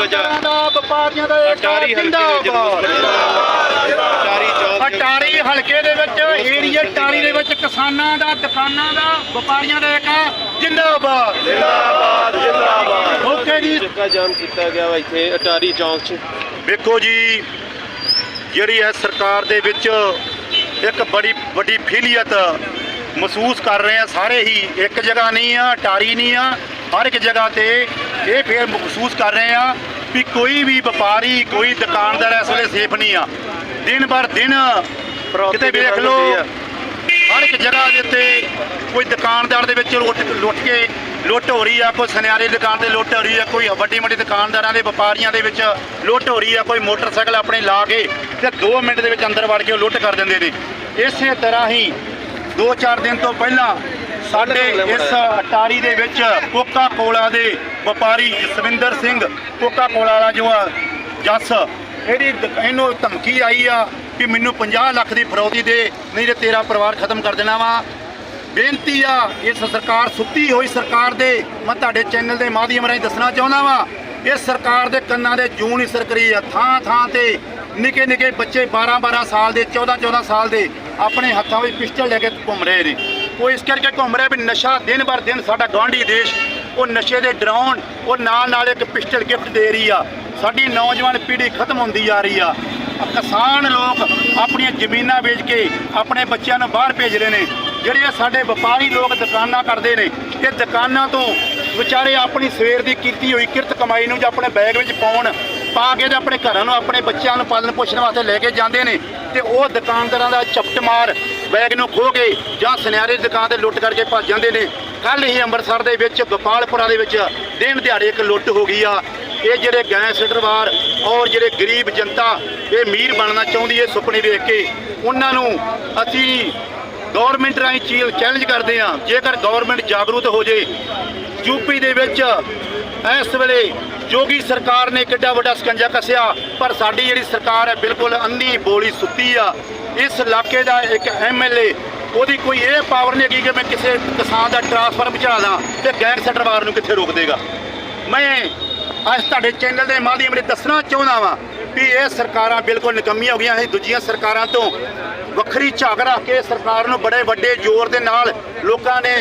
ਵਿੱਚ ਕੀ ਵਜ੍ਹਾ? ਦੁਕਾਨਦਾਰਾਂ ਦਾ ਵਪਾਰੀਆਂ ਦਾ ਏਕਤਾ ਅਟਾਰੀ ਹਲਕੇ ਵਿੱਚ ਜਿੰਦਾਬਾਦ। ਅਟਾਰੀ ਚੌਕ ਅਟਾਰੀ ਹਲਕੇ ਦੇ ਵਿੱਚ ਏਰੀਆ ਟਾਰੀ ਦੇ ਵਿੱਚ ਕਿਸਾਨਾਂ ਦਾ ਦੁਕਾਨਾਂ ਦਾ ਵਪਾਰੀਆਂ ਦਾ ਏਕਾ ਜਿੰਦਾਬਾਦ। ਜਿੰਦਾਬਾਦ ਜਿੰਦਾਬਾਦ। ਓਕੇ ਜੀ ਚੱਕਾ ਜਾਮ ਕੀਤਾ ਗਿਆ ਵਾ ਇੱਥੇ ਅਟਾਰੀ ਚੌਕ 'ਚ। ਵੇਖੋ ਜੀ ਜਿਹੜੀ ਹੈ ਸਰਕਾਰ ਦੇ ਵਿੱਚ ਇੱਕ ਬੜੀ ਵੱਡੀ ਫੀਲੀਅਤ ਮਹਿਸੂਸ ਕਰ ਰਹੇ ਆ ਸਾਰੇ ਹੀ। ਇੱਕ ਜਗ੍ਹਾ ਨਹੀਂ ਆ ਟਾਰੀ ਨਹੀਂ ਆ ਹਰ ਇੱਕ ਜਗ੍ਹਾ ਤੇ ਇਹ ਫੇਰ ਮਹਿਸੂਸ ਕਰ ਰਹੇ ਆ ਵੀ ਕੋਈ ਵੀ ਵਪਾਰੀ ਕੋਈ ਦੁਕਾਨਦਾਰ ਇਸ ਵੇਲੇ ਸੇਫ ਨਹੀਂ ਆ। ਦਿਨ ਬਰ ਦਿਨ ਕਿਤੇ ਵੇਖ ਲਓ ਹਰ ਇੱਕ ਜਗ੍ਹਾ ਦੇ ਉੱਤੇ ਕੋਈ ਦੁਕਾਨਦਾਰ ਦੇ ਵਿੱਚ ਲੁੱਟ ਲੁੱਟ ਕੇ ਲੁੱਟ ਹੋ ਰਹੀ ਆ ਕੋਈ ਸੁਨਿਆਰੇ ਦੁਕਾਨ ਤੇ ਲੁੱਟ ਹੋ ਰਹੀ ਆ ਕੋਈ ਵੱਡੀ ਵੱਡੀ ਦੁਕਾਨਦਾਰਾਂ ਦੇ ਵਪਾਰੀਆਂ ਦੇ ਵਿੱਚ ਲੁੱਟ ਹੋ ਰਹੀ ਆ ਕੋਈ ਮੋਟਰਸਾਈਕਲ ਆਪਣੇ ਲਾ ਕੇ ਤੇ 2 ਮਿੰਟ ਦੇ ਵਿੱਚ ਅੰਦਰ ਵੜ ਕੇ ਉਹ ਲੁੱਟ ਕਰ ਦਿੰਦੇ ਨੇ। ਇਸੇ ਤਰ੍ਹਾਂ ਹੀ 2-4 ਦਿਨ ਤੋਂ ਪਹਿਲਾਂ ਸਾਡੇ ਇਸ ਅਟਾਰੀ ਦੇ ਵਿੱਚ ਕੋਕਾ ਕੋਲਾ ਦੇ ਵਪਾਰੀ ਜਸਵਿੰਦਰ ਸਿੰਘ ਕੋਕਾ ਕੋਲਾ ਵਾਲਾ ਜੋ ਆ, ਜੱਸ, ਇਹਦੀ ਇਹਨੂੰ ਧਮਕੀ ਆਈ ਆ ਕਿ ਮੈਨੂੰ 50 ਲੱਖ ਦੀ ਫਰੌਦੀ ਦੇ, ਨਹੀਂ ਤੇ ਤੇਰਾ ਪਰਿਵਾਰ ਖਤਮ ਕਰ ਦੇਣਾ ਵਾ। ਬੇਨਤੀ ਆ, ਇਸ ਸਰਕਾਰ ਸੁੱਤੀ ਹੋਈ ਸਰਕਾਰ ਦੇ, ਮੈਂ ਤੁਹਾਡੇ ਚੈਨਲ ਦੇ ਮਾਧਿਅਮ ਰਾਹੀਂ ਦੱਸਣਾ ਚਾਹੁੰਦਾ ਵਾਂ ਇਹ ਸਰਕਾਰ ਦੇ ਕੰਨਾਂ ਦੇ ਜੂਨ ਨਹੀਂ ਸਰਕਰੀ ਆ, ਥਾਂ ਥਾਂ ਤੇ ਨਿੱਕੇ ਨਿੱਕੇ ਬੱਚੇ 12 12 ਸਾਲ ਦੇ 14 14 ਸਾਲ ਦੇ, ਆਪਣੇ ਹੱਥਾਂ ਵਿੱਚ ਪਿਸਟਲ ਲੈ ਕੇ ਘੁੰਮ ਰਹੇ ਨੇ। ਉਹ ਇਸ ਕਰਕੇ ਘੁੰਮ ਰਿਹਾ ਵੀ ਨਸ਼ਾ ਦਿਨ ਬਰ ਦਿਨ ਸਾਡਾ ਗਾਂਢੀ ਦੇਸ਼ ਉਹ ਨਸ਼ੇ ਦੇ ਡਰਾਉਣ, ਉਹ ਨਾਲ ਨਾਲ ਇੱਕ ਪਿਸਟਲ ਗਿਫਟ ਦੇ ਰਹੀ ਆ। ਸਾਡੀ ਨੌਜਵਾਨ ਪੀੜ੍ਹੀ ਖਤਮ ਹੁੰਦੀ ਜਾ ਰਹੀ ਆ। ਕਿਸਾਨ ਲੋਕ ਆਪਣੀਆਂ ਜ਼ਮੀਨਾਂ ਵੇਚ ਕੇ ਆਪਣੇ ਬੱਚਿਆਂ ਨੂੰ ਬਾਹਰ ਭੇਜ ਰਹੇ ਨੇ। ਜਿਹੜੇ ਸਾਡੇ ਵਪਾਰੀ ਲੋਕ ਦੁਕਾਨਾਂ ਕਰਦੇ ਨੇ, ਇਹ ਦੁਕਾਨਾਂ ਤੋਂ ਵਿਚਾਰੇ ਆਪਣੀ ਸਵੇਰ ਦੀ ਕੀਤੀ ਹੋਈ ਕਿਰਤ ਕਮਾਈ ਨੂੰ ਜਾਂ ਆਪਣੇ ਬੈਗ ਵਿੱਚ ਪਾਉਣ, ਪਾ ਕੇ ਤੇ ਆਪਣੇ ਘਰਾਂ ਨੂੰ, ਆਪਣੇ ਬੱਚਿਆਂ ਨੂੰ ਪਾਲਣ ਪੋਸ਼ਣ ਵਾਸਤੇ ਲੈ ਕੇ ਜਾਂਦੇ ਨੇ ਤੇ ਉਹ ਦੁਕਾਨਦਾਰਾਂ ਦਾ ਚਪਟਮਾਰ ਬੈਗ ਨੂੰ ਖੋਹ ਕੇ ਜਾਂ ਸੁਨਿਆਰੇ ਦੁਕਾਨ ਤੇ ਲੁੱਟ ਕਰਕੇ ਭੱਜ ਜਾਂਦੇ ਨੇ। ਕੱਲ ਹੀ ਅੰਮ੍ਰਿਤਸਰ ਦੇ ਵਿੱਚ ਗੋਪਾਲਪੁਰਾ ਦੇ ਵਿੱਚ ਦਿਨ ਦਿਹਾੜੇ ਇੱਕ ਲੁੱਟ ਹੋ ਗਈ ਆ। ਇਹ ਜਿਹੜੇ ਗੈਂਗਸਟਰਵਾਰ ਔਰ ਜਿਹੜੇ ਗਰੀਬ ਜਨਤਾ, ਇਹ ਅਮੀਰ ਬਣਨਾ ਚਾਹੁੰਦੀ ਹੈ ਸੁਪਨੇ ਵੇਖ ਕੇ। ਉਹਨਾਂ ਨੂੰ ਅਸੀਂ ਗਵਰਨਮੈਂਟ ਰਾਹੀਂ ਚੀਲ ਚੈਲੰਜ ਕਰਦੇ ਹਾਂ। ਜੇਕਰ ਗਵਰਨਮੈਂਟ ਜਾਗਰੂਕ ਹੋ ਜੇ ਯੂਪੀ ਦੇ ਵਿੱਚ ਇਸ ਵੇਲੇ ਜੋਗੀ ਸਰਕਾਰ ਨੇ ਕਿੱਡਾ ਵੱਡਾ ਸਕੰਜਾ ਕੱਸਿਆ, ਪਰ ਸਾਡੀ ਜਿਹੜੀ ਸਰਕਾਰ ਹੈ ਬਿਲਕੁਲ ਅੰਨੀ ਬੋਲੀ ਸੁੱਤੀ ਆ। ਇਸ ਇਲਾਕੇ ਦਾ ਇੱਕ ਐਮਐਲਏ ਉਹਦੀ ਕੋਈ ਇਹ ਪਾਵਰ ਨਹੀਂ ਹੈਗੀ ਕਿ ਮੈਂ ਕਿਸੇ ਕਿਸਾਨ ਦਾ ਟਰਾਂਸਫਰ ਵਿਚਾਰਾ ਦਾਂ ਤੇ ਗੈਂਗਸਟਰਵਾਰ ਨੂੰ ਕਿੱਥੇ ਰੋਕ ਦੇਗਾ। ਮੈਂ ਅੱਜ ਤੁਹਾਡੇ ਚੈਨਲ ਦੇ ਮਾਧਿਅਮ ਰਾਹੀਂ ਦੱਸਣਾ ਚਾਹੁੰਦਾ ਵਾਂ ਵੀ ਇਹ ਸਰਕਾਰਾਂ ਬਿਲਕੁਲ ਨਿਕੰਮੀਆਂ ਹੋ ਗਈਆਂ ਇਹ ਦੂਜੀਆਂ ਸਰਕਾਰਾਂ ਤੋਂ ਵੱਖਰੀ ਝਾਕ ਰੱਖ ਕੇ ਸਰਕਾਰ ਨੂੰ ਬੜੇ ਵੱਡੇ ਜ਼ੋਰ ਦੇ ਨਾਲ ਲੋਕਾਂ ਨੇ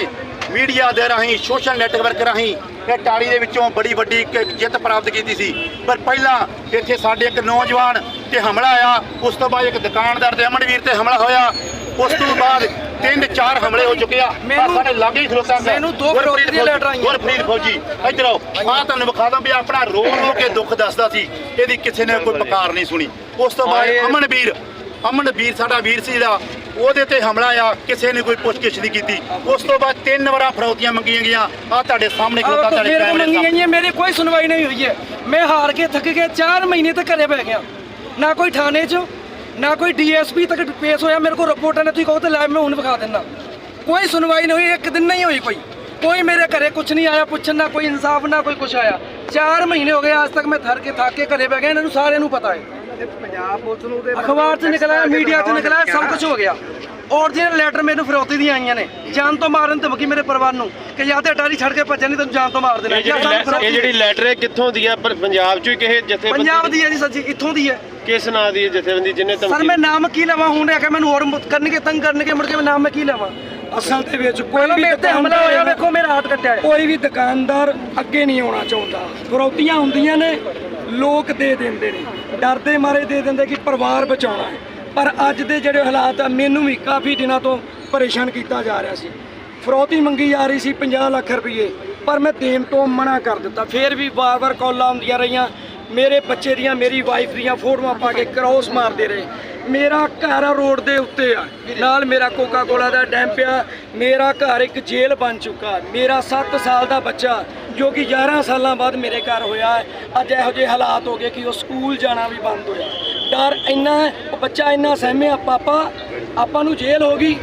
ਮੀਡੀਆ ਦੇ ਰਾਹੀਂ ਸੋਸ਼ਲ ਨੈਟਵਰਕ ਰਾਹੀਂ ਇਹ ਟਾਰੀ ਦੇ ਵਿੱਚੋਂ ਬੜੀ ਵੱਡੀ ਜਿੱਤ ਪ੍ਰਾਪਤ ਕੀਤੀ ਸੀ। ਪਰ ਪਹਿਲਾਂ ਇੱਥੇ ਸਾਡੇ ਇੱਕ ਨੌਜਵਾਨ ਤੇ ਹਮਲਾ ਆਇਆ, ਉਸ ਤੋਂ ਬਾਅਦ ਇੱਕ ਦੁਕਾਨਦਾਰ ਤੇ ਅਮਨਵੀਰ ਤੇ ਹਮਲਾ ਹੋਇਆ। ਉਸ ਤੋਂ ਬਾਅਦ ਤਿੰਨ ਚਾਰ ਹਮਲੇ ਹੋ ਚੁੱਕੇ ਆ। ਮੈਨੂੰ- ਸਾਡੇ ਲਾਗੇ ਹੀ ਖਲੋਤਾ। ਮੈਨੂੰ ਦੋ ਵਿਰੋਧੀ ਦੀਆਂ ਲੈਟਰਾਂ ਆਈਆਂ। ਗੁਰਪ੍ਰੀਤ ਫੌਜੀ ਇੱਧਰ ਆਓ। ਆ ਤੁਹਾਨੂੰ ਵਿਖਾ ਦਾਂ ਵੀ ਆਪਣਾ ਰੋ ਰੋ ਕੇ ਦੁੱਖ ਦੱਸਦਾ ਸੀ। ਇਹਦੀ ਕਿਸੇ ਨੇ ਕੋਈ ਪਕਾਰ ਨਹੀਂ ਸੁਣੀ। ਉਸ ਤੋਂ ਬਾਅਦ ਅਮਨਵੀਰ ਅਮਨਵੀਰ ਸਾਡਾ ਵੀਰ ਸੀ ਜਿਹੜਾ ਉਹਦੇ ਤੇ ਹਮਲਾ ਆ ਕਿਸੇ ਨੇ ਕੋਈ ਪੁੱਛਗਿੱਛ ਨਹੀਂ ਕੀਤੀ। ਉਸ ਤੋਂ ਬਾਅਦ ਤਿੰਨ ਵਾਰਾਂ ਫਰੌਤੀਆਂ ਮੰਗੀਆਂ ਗਈਆਂ। ਆ ਤੁਹਾਡੇ ਸਾਹਮਣੇ ਖਲੋਤਾ ਆਹ ਤੁਹਾਡੇ ਮੇਰੇ ਕੈਮਰੇ ਮੰਗੀ ਸਾਹਮਣੇ। ਗਈ ਹੈ ਮੇਰੀ ਕੋਈ ਸੁਣਵਾਈ ਨਹੀਂ ਹੋਈ ਹੈ। ਮੈਂ ਹਾਰ ਕੇ ਥੱਕ ਗਿਆ 4 ਮਹੀਨੇ ਤੱਕ ਘਰੇ ਬੈ ਗਿਆ। ਨਾ ਕੋਈ ਥਾਣੇ 'ਚ ਨਾ ਕੋਈ ਡੀਐਸਪੀ ਤੱਕ ਪੇਸ਼ ਹੋਇਆ ਮੇਰੇ ਕੋਲ ਰਿਪੋਰਟਾਂ ਨੇ ਤੁਸੀਂ ਕਹੋ ਤੇ ਲਾਈਵ ਮੈਂ ਹੁਣ ਵਿਖਾ ਦਿੰਦਾ। ਕੋਈ ਸੁਣਵਾਈ ਨਹੀਂ ਹੋਈ ਇੱਕ ਦਿਨ ਨਹੀਂ ਹੋਈ ਕੋਈ। ਕੋਈ ਮੇਰੇ ਘਰੇ ਕੁਝ ਨਹੀਂ ਆਇਆ ਪੁੱਛਣ ਨਾ ਕੋਈ ਇਨਸਾਫ ਨਾ ਕੋਈ ਕੁਝ ਆਇਆ। 4 ਮਹੀਨੇ ਹੋ ਗਏ ਅੱਜ ਤੱਕ ਮੈਂ ਥਰ ਕੇ ਥੱਕ ਕੇ ਘਰੇ ਬੈ ਗਿਆ ਇਹਨਾਂ ਨੂੰ ਸਾਰਿਆਂ ਨੂੰ ਪਤਾ ਹੈ। ਪੰਜਾਬ ਪੁਲਿਸ ਨੂੰ ਤੇ ਅਖਬਾਰ 'ਚ ਨਿਕਲਿਆ ਮੀਡੀਆ 'ਚ ਨਿਕਲਿਆ ਸਭ ਕੁਝ ਹੋ ਗਿਆ। ਔਰਜਨਲ ਲੈਟਰ ਮੈਨੂੰ ਫਿਰੌਤੀ ਦੀਆਂ ਆਈਆਂ ਨੇ। ਜਾਨ ਤੋਂ ਮਾਰਨ ਧਮਕੀ ਮੇਰੇ ਪਰਿਵਾਰ ਨੂੰ ਕਿ ਜਾਂ ਤੇ ਅਟਾਰੀ ਛੱਡ ਕੇ ਭੱਜਣ ਨਹੀਂ ਤੈਨੂੰ ਜਾਨ ਤੋਂ ਮਾਰ ਦੇਣਾ। ਇਹ ਜਾਂ ਜਿਹੜੀ ਫਿਰੌਤੀ ਲੈਟਰ ਹੈ ਕਿੱਥੋਂ ਦੀ ਹੈ? ਪਰ ਪੰਜਾਬ ਚੋਂ ਹੀ ਕਿਸੇ ਜਥੇ ਪੰਜਾਬ ਦੀ? ਹੈ ਜੀ ਸੱਚੀ ਕਿੱਥੋਂ ਦੀ ਹੈ? ਕਿਸ ਨਾਂ ਦੀ ਹੈ ਜਥੇਬੰਦੀ ਜਿਹਨੇ ਸਰ ਧਮਕੀ ਮੈਂ ਨਾਮ ਕੀ ਲਵਾਂ? ਹੁਣ ਆ ਕੇ ਮੈਨੂੰ ਹੋਰ ਮੁ- ਕਰਨਗੇ ਤੰਗ ਕਰਨਗੇ ਮੁੜ ਕੇ ਮੈਂ ਨਾਮ ਮੈਂ ਕੀ ਲਵਾਂ? ਅਸਲ ਦੇ ਵਿੱਚ ਕੋਈ ਪਹਿਲਾਂ ਵੀ ਮੇਰੇ ਤੇ ਹਮਲਾ ਹੋਇਆ ਦੁਕਾਨਦਾਰ- ਵੇਖੋ ਮੇਰਾ ਹੱਥ ਕੱਟਿਆ ਹੈ ਕੋਈ ਵੀ ਦੁਕਾਨਦਾਰ ਅੱਗੇ ਨਹੀਂ ਆਉਣਾ ਚਾਹੁੰਦਾ। ਫਰੌਤੀਆਂ ਹੁੰਦੀਆਂ ਨੇ ਲੋਕ ਦੇ ਦਿੰਦੇ ਨੇ। ਡਰਦੇ ਮਾਰੇ ਦੇ ਦਿੰਦੇ ਕਿ ਪਰਿਵਾਰ ਬਚਾਉਣਾ ਹੈ। ਪਰ ਅੱਜ ਦੇ ਜਿਹੜੇ ਹਾਲਾਤ ਆ, ਮੈਨੂੰ ਵੀ ਕਾਫੀ ਦਿਨਾਂ ਤੋਂ ਪਰੇਸ਼ਾਨ ਕੀਤਾ ਜਾ ਰਿਹਾ ਸੀ। ਫਰੋਤੀ ਮੰਗੀ ਜਾ ਰਹੀ ਸੀ 50 ਲੱਖ ਰੁਪਏ ਪਰ ਮੈਂ ਦੇਣ ਤੋਂ ਮਨਾ ਕਰ ਦਿੱਤਾ। ਫੇਰ ਵੀ ਵਾਰ-ਵਾਰ ਕਾਲਾਂ ਆਉਂਦੀਆਂ ਰਹੀਆਂ। ਮੇਰੇ ਬੱਚੇ ਦੀਆਂ, ਮੇਰੀ ਵਾਈਫ ਦੀਆਂ ਫੋਟੋਆਂ ਪਾ ਕੇ ਕ੍ਰੋਸ ਮਾਰਦੇ ਰਹੇ। ਮੇਰਾ ਘਰ ਰੋਡ ਦੇ ਉੱਤੇ ਆ। ਨਾਲ ਮੇਰਾ ਕੋਕਾ ਕੋਲਾ ਦਾ ਡੈਮ ਪਿਆ। ਮੇਰਾ ਘਰ ਇੱਕ ਜੇਲ੍ਹ ਬਣ ਚੁੱਕਾ। ਮੇਰਾ 7 ਸਾਲ ਦਾ ਬੱਚਾ ਜੋ ਕਿ 11 ਸਾਲਾਂ ਬਾਅਦ ਮੇਰੇ ਘਰ ਹੋਇਆ। ਹੈ, ਅੱਜ ਇਹੋ ਜਿਹੇ ਹਾਲਾਤ ਹੋ ਗਏ ਕਿ ਉਹ ਸਕੂਲ ਜਾਣਾ ਵੀ ਬੰਦ ਹੋਇਆ। ਡਰ ਇੰਨਾ ਬੱਚਾ ਇੰਨਾ ਸਹਿਮਿਆ ਪਾਪਾ ਆਪਾਂ ਨੂੰ ਜੇਲ੍ਹ ਹੋ ਗਈ।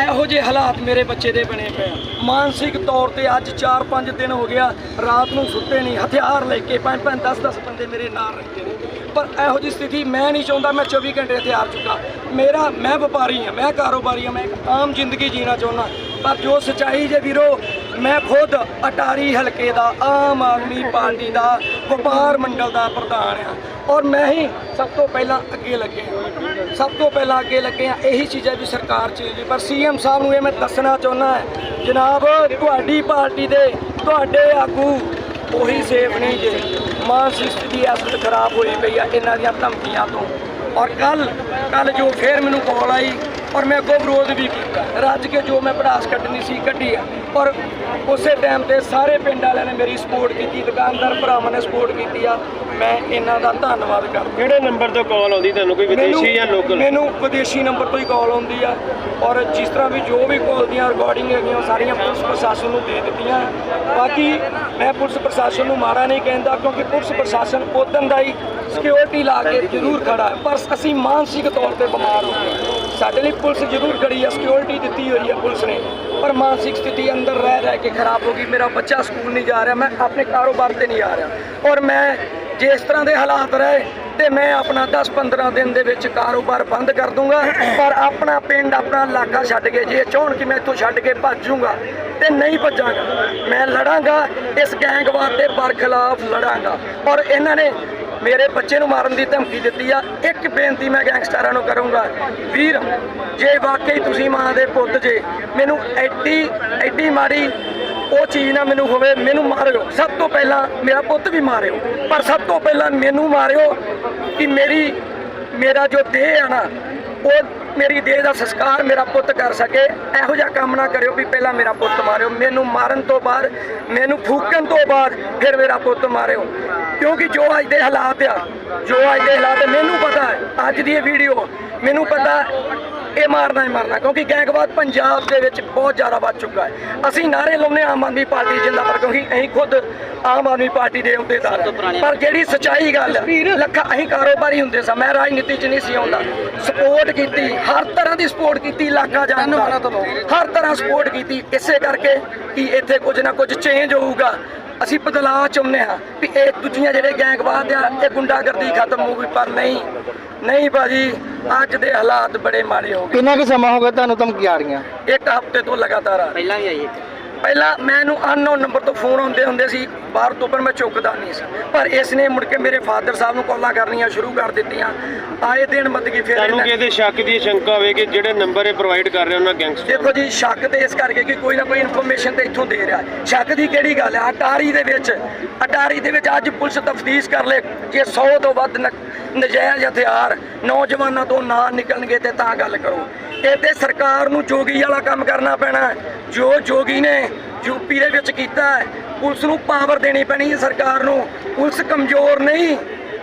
ਇਹੋ ਜਿਹੇ ਹਾਲਾਤ ਮੇਰੇ ਬੱਚੇ ਦੇ ਬਣੇ ਪਏ ਆ। ਮਾਨਸਿਕ ਤੌਰ ਤੇ ਅੱਜ 4-5 ਦਿਨ ਹੋ ਗਿਆ, ਰਾਤ ਨੂੰ ਸੁੱਤੇ ਨਹੀਂ, ਹਥਿਆਰ ਲੈ ਕੇ 5-5 10-10 ਬੰਦੇ ਮੇਰੇ ਨਾਲ ਰਹਿੰਦੇ ਨੇ। ਪਰ ਇਹੋ ਜਿਹੀ ਸਥਿਤੀ ਮੈਂ ਨਹੀਂ ਚਾਹੁੰਦਾ, ਮੈਂ 24 ਘੰਟੇ ਹਥਿਆਰ ਚੁੱਕਾ। ਮੇਰਾ, ਮੈਂ ਵਪਾਰੀ ਹਾਂ, ਮੈਂ ਕਾਰੋਬਾਰੀ ਹਾਂ, ਮੈਂ ਇੱਕ ਆਮ ਜ਼ਿੰਦਗੀ ਜੀਣਾ ਚਾਹੁੰਦਾ। ਪਰ ਜੋ ਸਚਾਈ ਜੇ ਵੀਰੋ ਮੈਂ ਖੁਦ ਅਟਾਰੀ ਹਲਕੇ ਦਾ ਆਮ ਆਦਮੀ ਪਾਰਟੀ ਦਾ ਵਪਾਰ ਮੰਡਲ ਦਾ ਪ੍ਰਧਾਨ ਆ ਔਰ ਮੈਂ ਹੀ ਸਭ ਤੋਂ ਪਹਿਲਾਂ ਅੱਗੇ ਲੱਗੇ ਸਭ ਤੋਂ ਪਹਿਲਾਂ ਅੱਗੇ ਲੱਗੇ ਆ ਇਹੀ ਚੀਜ਼ਾਂ ਵੀ ਸਰਕਾਰ ਚੇਂਜ ਪਰ ਸੀਐਮ ਸਾਹਿਬ ਨੂੰ ਇਹ ਮੈਂ ਦੱਸਣਾ ਚਾਹੁੰਦਾ ਹੈ, ਜਨਾਬ, ਤੁਹਾਡੀ ਪਾਰਟੀ ਦੇ ਤੁਹਾਡੇ ਆਗੂ ਉਹੀ ਸੇਫ ਨਹੀਂ ਜੇ। ਮਾਨਸਿਕ ਸਥਿਤੀ ਇਸ ਵਕਤ ਖਰਾਬ ਹੋਈ ਪਈ ਆ, ਇਹਨਾਂ ਦੀਆਂ ਧਮਕੀਆਂ ਤੋਂ। ਔਰ ਕੱਲ ਕੱਲ ਜੋ ਫੇਰ ਮੈਨੂੰ ਕਾਲ ਆਈ ਔਰ ਮੈਂ ਅੱਗੋਂ ਵਿਰੋਧ ਵੀ ਕੀਤਾ। ਰੱਜ ਕੇ ਜੋ ਮੈਂ ਪੜਾਸ ਕੱਢਣੀ ਸੀ ਕੱਢੀ ਆ। ਔਰ ਉਸੇ ਟਾਈਮ ਤੇ ਸਾਰੇ ਪਿੰਡ ਵਾਲਿਆਂ ਨੇ ਮੇਰੀ ਸਪੋਰਟ ਕੀਤੀ ਦੁਕਾਨਦਾਰ ਭਰਾਵਾਂ ਨੇ ਸਪੋਰਟ ਕੀਤੀ ਆ। ਮੈਂ ਇਹਨਾਂ ਦਾ ਧੰਨਵਾਦ ਕਰਦਾ। ਕਿਹੜੇ ਨੰਬਰ ਤੋਂ ਕਾਲ ਆਉਂਦੀ? ਤੁਹਾਨੂੰ ਕੋਈ ਵਿਦੇਸ਼ੀ ਜਾਂ ਲੋਕਲ ਮੈਨੂੰ ਵਿਦੇਸ਼ੀ ਨੰਬਰ ਤੋਂ ਹੀ ਕਾਲ ਆਉਂਦੀ ਆ। ਔਰ ਜਿਸ ਤਰ੍ਹਾਂ ਵੀ ਜੋ ਵੀ ਕਾਲ ਦੀਆਂ ਰਿਕਾਰਡਿੰਗ ਹੈਗੀਆਂ ਸਾਰੀਆਂ ਪੁਲਿਸ ਪ੍ਰਸ਼ਾਸਨ ਨੂੰ ਦੇ ਦਿੱਤੀਆਂ। ਬਾਕੀ ਮੈਂ ਪੁਲਿਸ ਪ੍ਰਸ਼ਾਸਨ ਨੂੰ ਮਾੜਾ ਨਹੀਂ ਕਹਿੰਦਾ ਕਿਉਂਕਿ ਪੁਲਿਸ ਪ੍ਰਸ਼ਾਸਨ ਉਦੋਂ ਦਾ ਹੀ ਸਿਕਿਉਰਿਟੀ ਲਾ ਕੇ ਜ਼ਰੂਰ ਖੜਾ ਪਰ ਅਸੀਂ ਮਾਨਸਿਕ ਤੌਰ ਤੇ ਬਿਮਾਰ ਹੋ ਗਏ। ਸਾਡੇ ਲਈ ਪੁਲਿਸ ਜ਼ਰੂਰ ਖੜੀ ਹੈ ਸਿਕਿਉਰਿਟੀ ਦਿੱਤੀ ਹੋਈ ਹੈ ਪੁਲਿਸ ਨੇ। ਪਰ ਮਾਨਸਿਕ ਸਥਿਤੀ ਅੰਦਰ ਰਹਿ ਰਹਿ ਕੇ ਖਰਾਬ ਹੋ ਗਈ। ਮੇਰਾ ਬੱਚਾ ਸਕੂਲ ਨਹੀਂ ਜਾ ਰਿਹਾ, ਮੈਂ ਆਪਣੇ ਕਾਰੋਬਾਰ ਤੇ ਨਹੀਂ ਆ ਰਿਹਾ। ਔਰ ਮੈਂ ਜੇ ਇਸ ਤਰ੍ਹਾਂ ਦੇ ਹਾਲਾਤ ਰਹੇ ਤੇ ਮੈਂ ਆਪਣਾ 10-15 ਦਿਨ ਦੇ ਵਿੱਚ ਕਾਰੋਬਾਰ ਬੰਦ ਕਰ ਦੂੰਗਾ। ਪਰ ਆਪਣਾ ਪਿੰਡ, ਆਪਣਾ ਇਲਾਕਾ ਛੱਡ ਕੇ ਜੇ ਚਾਹਣ ਕਿ ਮੈਂ ਇੱਥੋਂ ਛੱਡ ਕੇ ਭੱਜ ਜਾਊਂਗਾ ਤੇ ਨਹੀਂ ਭੱਜਾਂਗਾ। ਮੈਂ ਲੜਾਂਗਾ, ਇਸ ਗੈਂਗਵਾਰ ਦੇ ਬਰਖਲਾਫ ਲੜਾਂਗਾ। ਔਰ ਇਹਨਾਂ ਨੇ ਮੇਰੇ ਬੱਚੇ ਨੂੰ ਮਾਰਨ ਦੀ ਧਮਕੀ ਦਿੱਤੀ ਆ। ਇੱਕ ਬੇਨਤੀ ਮੈਂ ਗੈਂਗਸਟਰਾਂ ਨੂੰ ਕਰੂੰਗਾ। ਵੀਰ, ਜੇ ਵਾਕਈ ਤੁਸੀਂ ਮਾਂ ਦੇ ਪੁੱਤ ਜੇ, ਮੈਨੂੰ ਐਡੀ ਐਡੀ ਮਾੜੀ ਉਹ ਚੀਜ਼ ਨਾ ਮੈਨੂੰ ਹੋਵੇ, ਮੈਨੂੰ ਮਾਰਿਓ। ਸਭ ਤੋਂ ਪਹਿਲਾਂ ਮੇਰਾ ਪੁੱਤ ਵੀ ਮਾਰਿਓ। ਪਰ ਸਭ ਤੋਂ ਪਹਿਲਾਂ ਮੈਨੂੰ ਮਾਰਿਓ ਕਿ ਮੇਰੀ, ਮੇਰਾ ਜੋ ਦੇਹ ਆ ਨਾ, ਉਹ ਮੇਰੀ ਦੇਹ ਦਾ ਸੰਸਕਾਰ ਮੇਰਾ ਪੁੱਤ ਕਰ ਸਕੇ। ਇਹੋ ਜਿਹਾ ਕੰਮ ਨਾ ਕਰਿਓ ਵੀ ਪਹਿਲਾਂ ਮੇਰਾ ਪੁੱਤ ਮਾਰਿਓ। ਮੈਨੂੰ ਮਾਰਨ ਤੋਂ ਬਾਅਦ, ਮੈਨੂੰ ਫੂਕਣ ਤੋਂ ਬਾਅਦ ਫਿਰ ਮੇਰਾ ਪੁੱਤ ਮਾਰਿਓ। ਕਿਉਂਕਿ ਜੋ ਅੱਜ ਦੇ ਹਾਲਾਤ ਆ ਜੋ ਅੱਜ ਦੇ ਹਾਲਾਤ ਮੈਨੂੰ ਪਤਾ ਹੈ ਅੱਜ ਦੀ ਇਹ ਵੀਡੀਓ ਮੈਨੂੰ ਪਤਾ ਇਹ ਮਾਰਨਾ ਹੀ ਮਾਰਨਾ ਕਿਉਂਕਿ ਗੈਂਗਵਾਦ ਪੰਜਾਬ ਦੇ ਵਿੱਚ ਬਹੁਤ ਜ਼ਿਆਦਾ ਵੱਧ ਚੁੱਕਾ ਹੈ। ਅਸੀਂ ਨਾਰੇ ਲਾਉਂਦੇ ਆਮ ਆਦਮੀ ਪਾਰਟੀ ਜਿੰਦਾਬਾਦ ਕਿਉਂਕਿ ਅਸੀਂ ਖੁਦ ਆਮ ਆਦਮੀ ਪਾਰਟੀ ਦੇ ਅਹੁਦੇਦਾਰ ਹਾਂ। ਪਰ ਜਿਹੜੀ ਸੱਚਾਈ ਗੱਲ ਲੱਖਾਂ ਅਸੀਂ ਕਾਰੋਬਾਰੀ ਹੁੰਦੇ ਸਾਂ ਮੈਂ ਰਾਜਨੀਤੀ 'ਚ ਨਹੀਂ ਸੀ ਆਉਂਦਾ। ਸਪੋਰਟ ਕੀਤੀ ਹਰ ਤਰ੍ਹਾਂ ਦੀ ਸਪੋਰਟ ਕੀਤੀ ਇਲਾਕਾ ਜਾਣ ਹਰ ਤਰ੍ਹਾਂ ਸਪੋਰਟ ਕੀਤੀ ਇਸੇ ਕਰਕੇ ਕਿ ਇੱਥੇ ਕੁਝ ਨਾ ਕੁਝ ਚੇਂਜ ਹੋਊਗਾ। ਅਸੀਂ ਬਦਲਾਅ ਚਾਹੁੰਦੇ ਹਾਂ ਵੀ ਇਹ ਦੂਜੀਆਂ ਜਿਹੜੇ ਗੈਂਗਵਾਦ ਆ ਇਹ ਗੁੰਡਾਗਰਦੀ ਖਤਮ ਹੋਊਗੀ ਪਰ ਨਹੀਂ। ਨਹੀਂ ਭਾਜੀ ਅੱਜ ਦੇ ਹਾਲਾਤ ਬੜੇ ਮਾੜੇ ਹੋ ਗਏ। ਕਿੰਨਾ ਕੁ ਸਮਾਂ ਹੋ ਗਿਆ ਤੁਹਾਨੂੰ ਧਮਕੀ ਆ ਰਹੀਆਂ? ਇੱਕ ਹਫ਼ਤੇ ਤੋਂ ਲਗਾਤਾਰ ਆ। ਪਹਿਲਾਂ ਵੀ ਆਈ ਪਹਿਲਾਂ ਮੈਨੂੰ ਅਨਨੋਨ ਨੰਬਰ ਤੋਂ ਫੋਨ ਆਉਂਦੇ ਹੁੰਦੇ ਸੀ ਬਾਹਰ ਤੋਂ ਪਰ ਮੈਂ ਚੁੱਕਦਾ ਨਹੀਂ ਸੀ ਪਰ ਇਸ ਨੇ ਮੁੜ ਕੇ ਮੇਰੇ ਫਾਦਰ ਸਾਹਿਬ ਨੂੰ ਕਾਲਾਂ ਕਰਨੀਆਂ ਸ਼ੁਰੂ ਕਰ ਦਿੱਤੀਆਂ ਆਏ ਦਿਨ ਮਤਲਬ ਕਿ ਫਿਰ ਤੁਹਾਨੂੰ ਕਿਸੇ ਸ਼ੱਕ ਦੀ ਸ਼ੰਕਾ ਹੋਵੇ ਕਿ ਜਿਹੜੇ ਨੰਬਰ ਇਹ ਪ੍ਰੋਵਾਈਡ ਕਰ ਰਹੇ ਉਹਨਾਂ ਗੈਂਗਸਟਰ ਦੇਖੋ ਜੀ ਸ਼ੱਕ ਤੇ ਇਸ ਕਰਕੇ ਕਿ ਕੋਈ ਨਾ ਕੋਈ ਇਨਫੋਰਮੇਸ਼ਨ ਤੇ ਇੱਥੋਂ ਦੇ ਰਿਹਾ। ਸ਼ੱਕ ਦੀ ਕਿਹੜੀ ਗੱਲ ਹੈ ਅਟਾਰੀ ਦੇ ਵਿੱਚ ਅਟਾਰੀ ਦੇ ਵਿੱਚ ਅੱਜ ਪੁਲਿਸ ਤਫਤੀਸ਼ ਕਰ ਲੇ ਜੇ 100 ਤੋਂ ਵੱਧ ਨਜਾਇਜ਼ ਹਥਿਆਰ ਨੌਜਵਾਨਾਂ ਤੋਂ ਨਾ ਨਿਕਲਣਗੇ ਤੇ ਤਾਂ ਗੱਲ ਕਰੋ ਇਹ ਤੇ ਸਰਕਾਰ ਨੂੰ ਜੋਗੀ ਵਾਲਾ ਕੰਮ ਕਰਨਾ ਪੈਣਾ। ਜੋ ਜੋਗੀ ਨੇ ਯੂਪੀ ਦੇ ਵਿੱਚ ਕੀਤਾ ਹੈ। ਪੁਲਿਸ ਨੂੰ ਪਾਵਰ ਦੇਣੀ ਪੈਣੀ ਹੈ ਸਰਕਾਰ ਨੂੰ। ਪੁਲਿਸ ਕਮਜ਼ੋਰ ਨਹੀਂ।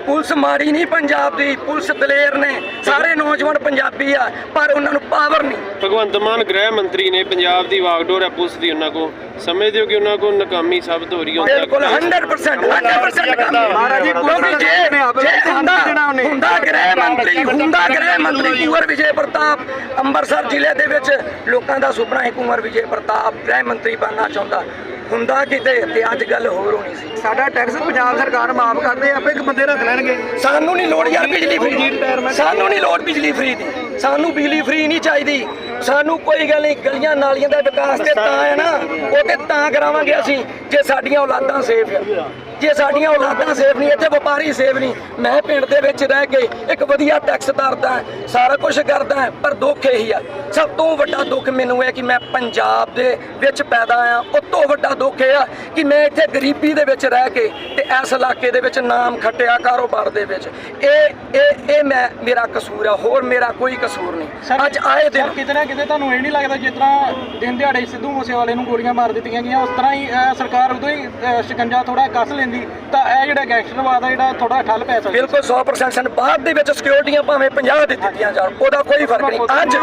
ਪੁਲਿਸ ਮਾੜੀ ਨਹੀਂ ਪੰਜਾਬ ਦੀ ਪੁਲਿਸ ਦਲੇਰ ਨੇ। ਸਾਰੇ ਨੌਜਵਾਨ ਪੰਜਾਬੀ ਆ ਪਰ ਉਹਨਾਂ ਨੂੰ ਪਾਵਰ ਨਹੀਂ। ਭਗਵੰਤ ਮਾਨ ਗ੍ਰਹਿ ਮੰਤਰੀ ਨੇ ਪੰਜਾਬ ਦੀ ਵਾਗਡੋਰ ਹੈ ਪੁਲਿਸ ਦੀ ਉਹਨਾਂ ਕੋ ਸਮਝਦੇ ਹੋ ਕਿ ਉਹਨਾਂ ਕੋ ਨਾਕਾਮੀ ਸਾਬਤ ਹੋ ਰਹੀ ਹੈ? ਬਿਲਕੁਲ 100% 100% ਕੰਮ ਮਹਾਰਾਜ ਜੀ, ਕਿਉਂਕਿ ਜੇ ਜੇ ਹੁੰਦਾ ਹੁੰਦਾ ਗ੍ਰਹਿ ਮੰਤਰੀ ਹੁੰਦਾ ਗ੍ਰਹਿ ਮੰਤਰੀ ਕੁੰਵਰ ਵਿਜੇ ਪ੍ਰਤਾਪ। ਅੰਮ੍ਰਿਤਸਰ ਜ਼ਿਲ੍ਹੇ ਦੇ ਵਿੱਚ ਲੋਕਾਂ ਦਾ ਸੁਪਨਾ ਹੈ ਕੁੰਵਰ ਵਿਜੇ ਪ੍ਰਤਾਪ ਗ੍ਰਹਿ ਮੰਤਰੀ ਬਣਨਾ ਚਾਹੁੰਦਾ। ਹੁੰਦਾ ਕਿਤੇ ਤੇ ਅੱਜ ਗੱਲ ਹੋਰ ਹੋਣੀ ਸੀ। ਸਾਡਾ ਟੈਕਸ ਪੰਜਾਬ ਸਰਕਾਰ ਮਾਫ ਕਰਦੇ, ਆਪੇ ਇੱਕ ਬੰਦੇ ਰੱਖ ਲੈਣਗੇ। ਸਾਨੂੰ ਨਹੀਂ ਲੋੜ ਯਾਰ ਬਿਜਲੀ ਫ੍ਰੀ ਸਾਨੂੰ ਨਹੀਂ ਲੋੜ ਬਿਜਲੀ ਫ੍ਰੀ ਦੀ। ਸਾਨੂੰ ਬਿਜਲੀ ਫ੍ਰੀ ਨਹੀਂ ਚਾਹੀਦੀ। ਸਾਨੂੰ ਕੋਈ ਗੱਲ ਨਹੀਂ ਗਲੀਆਂ ਨਾਲੀਆਂ ਦਾ ਵਿਕਾਸ ਤੇ ਤਾਂ ਹੈ ਨਾ। ਉਹ ਤੇ ਤਾਂ ਕਰਾਵਾਂਗੇ ਅਸੀਂ, ਜੇ ਸਾਡੀਆਂ ਔਲਾਦਾਂ ਸੇਫ ਆ। ਜੇ ਸਾਡੀਆਂ ਔਲਾਦਾਂ ਸੇਫ ਨਹੀਂ ਇੱਥੇ ਵਪਾਰੀ ਸੇਫ ਨਹੀਂ ਮੈਂ ਪਿੰਡ ਦੇ ਵਿੱਚ ਰਹਿ ਕੇ ਇੱਕ ਵਧੀਆ ਟੈਕਸ ਭਰਦਾ ਸਾਰਾ ਕੁਝ ਕਰਦਾ ਪਰ ਦੁੱਖ ਇਹੀ ਆ। ਸਭ ਤੋਂ ਵੱਡਾ ਦੁੱਖ ਮੈਨੂੰ ਹੈ ਕਿ ਮੈਂ ਪੰਜਾਬ ਦੇ ਵਿੱਚ ਪੈਦਾ ਆ ਉਹ ਤੋਂ ਵੱਡਾ ਦੁੱਖ ਇਹ ਆ ਕਿ ਮੈਂ ਇੱਥੇ ਗਰੀਬੀ ਦੇ ਵਿੱਚ ਰਹਿ ਕੇ ਤੇ ਇਸ ਇਲਾਕੇ ਦੇ ਵਿੱਚ ਨਾਮ ਖੱਟਿਆ ਕਾਰੋਬਾਰ ਦੇ ਵਿੱਚ। ਇਹ ਇਹ ਇਹ ਮੈਂ ਮੇਰਾ ਕਸੂਰ ਆ ਹੋਰ ਮੇਰਾ ਕੋਈ ਕਸੂਰ ਨਹੀਂ। ਅੱਜ ਆਏ ਦਿਨ ਕਿਤੇ ਨਾ ਕਿਤੇ ਤੁਹਾਨੂੰ ਇਹ ਨਹੀਂ ਲੱਗਦਾ ਜਿਸ ਤਰ੍ਹਾਂ ਦਿਨ ਦਿਹਾੜੇ ਸਿੱਧੂ ਮੂਸੇਵਾਲੇ ਨੂੰ ਗੋਲੀਆਂ ਮਾਰ ਦਿੱਤੀਆਂ ਗਈਆਂ ਉਸ ਤਰ੍ਹਾਂ ਹੀ ਸਰਕਾਰ ਉਦੋਂ ਹੀ ਸ਼ਿਕੰਜਾ ਥੋੜਾ ਕੱਸ ਲੈਂਦੀ ਤਾਂ ਇਹ ਜਿਹੜਾ ਗੈਂਗਸਟਰਵਾਦ ਆ ਜਿਹੜਾ ਥੋੜਾ ਠੱਲ ਪੈ ਸਕਦਾ। ਬਿਲਕੁਲ 100% ਸਨ ਬਾਅਦ ਦੇ ਵਿੱਚ ਸਿਕਿਉਰਟੀਆਂ ਭਾਵੇਂ 50 ਦੇ ਦਿੱਤੀਆਂ ਜਾਣ ਉਹਦਾ ਕੋਈ ਫ਼ਰਕ ਨਹੀਂ। ਅੱਜ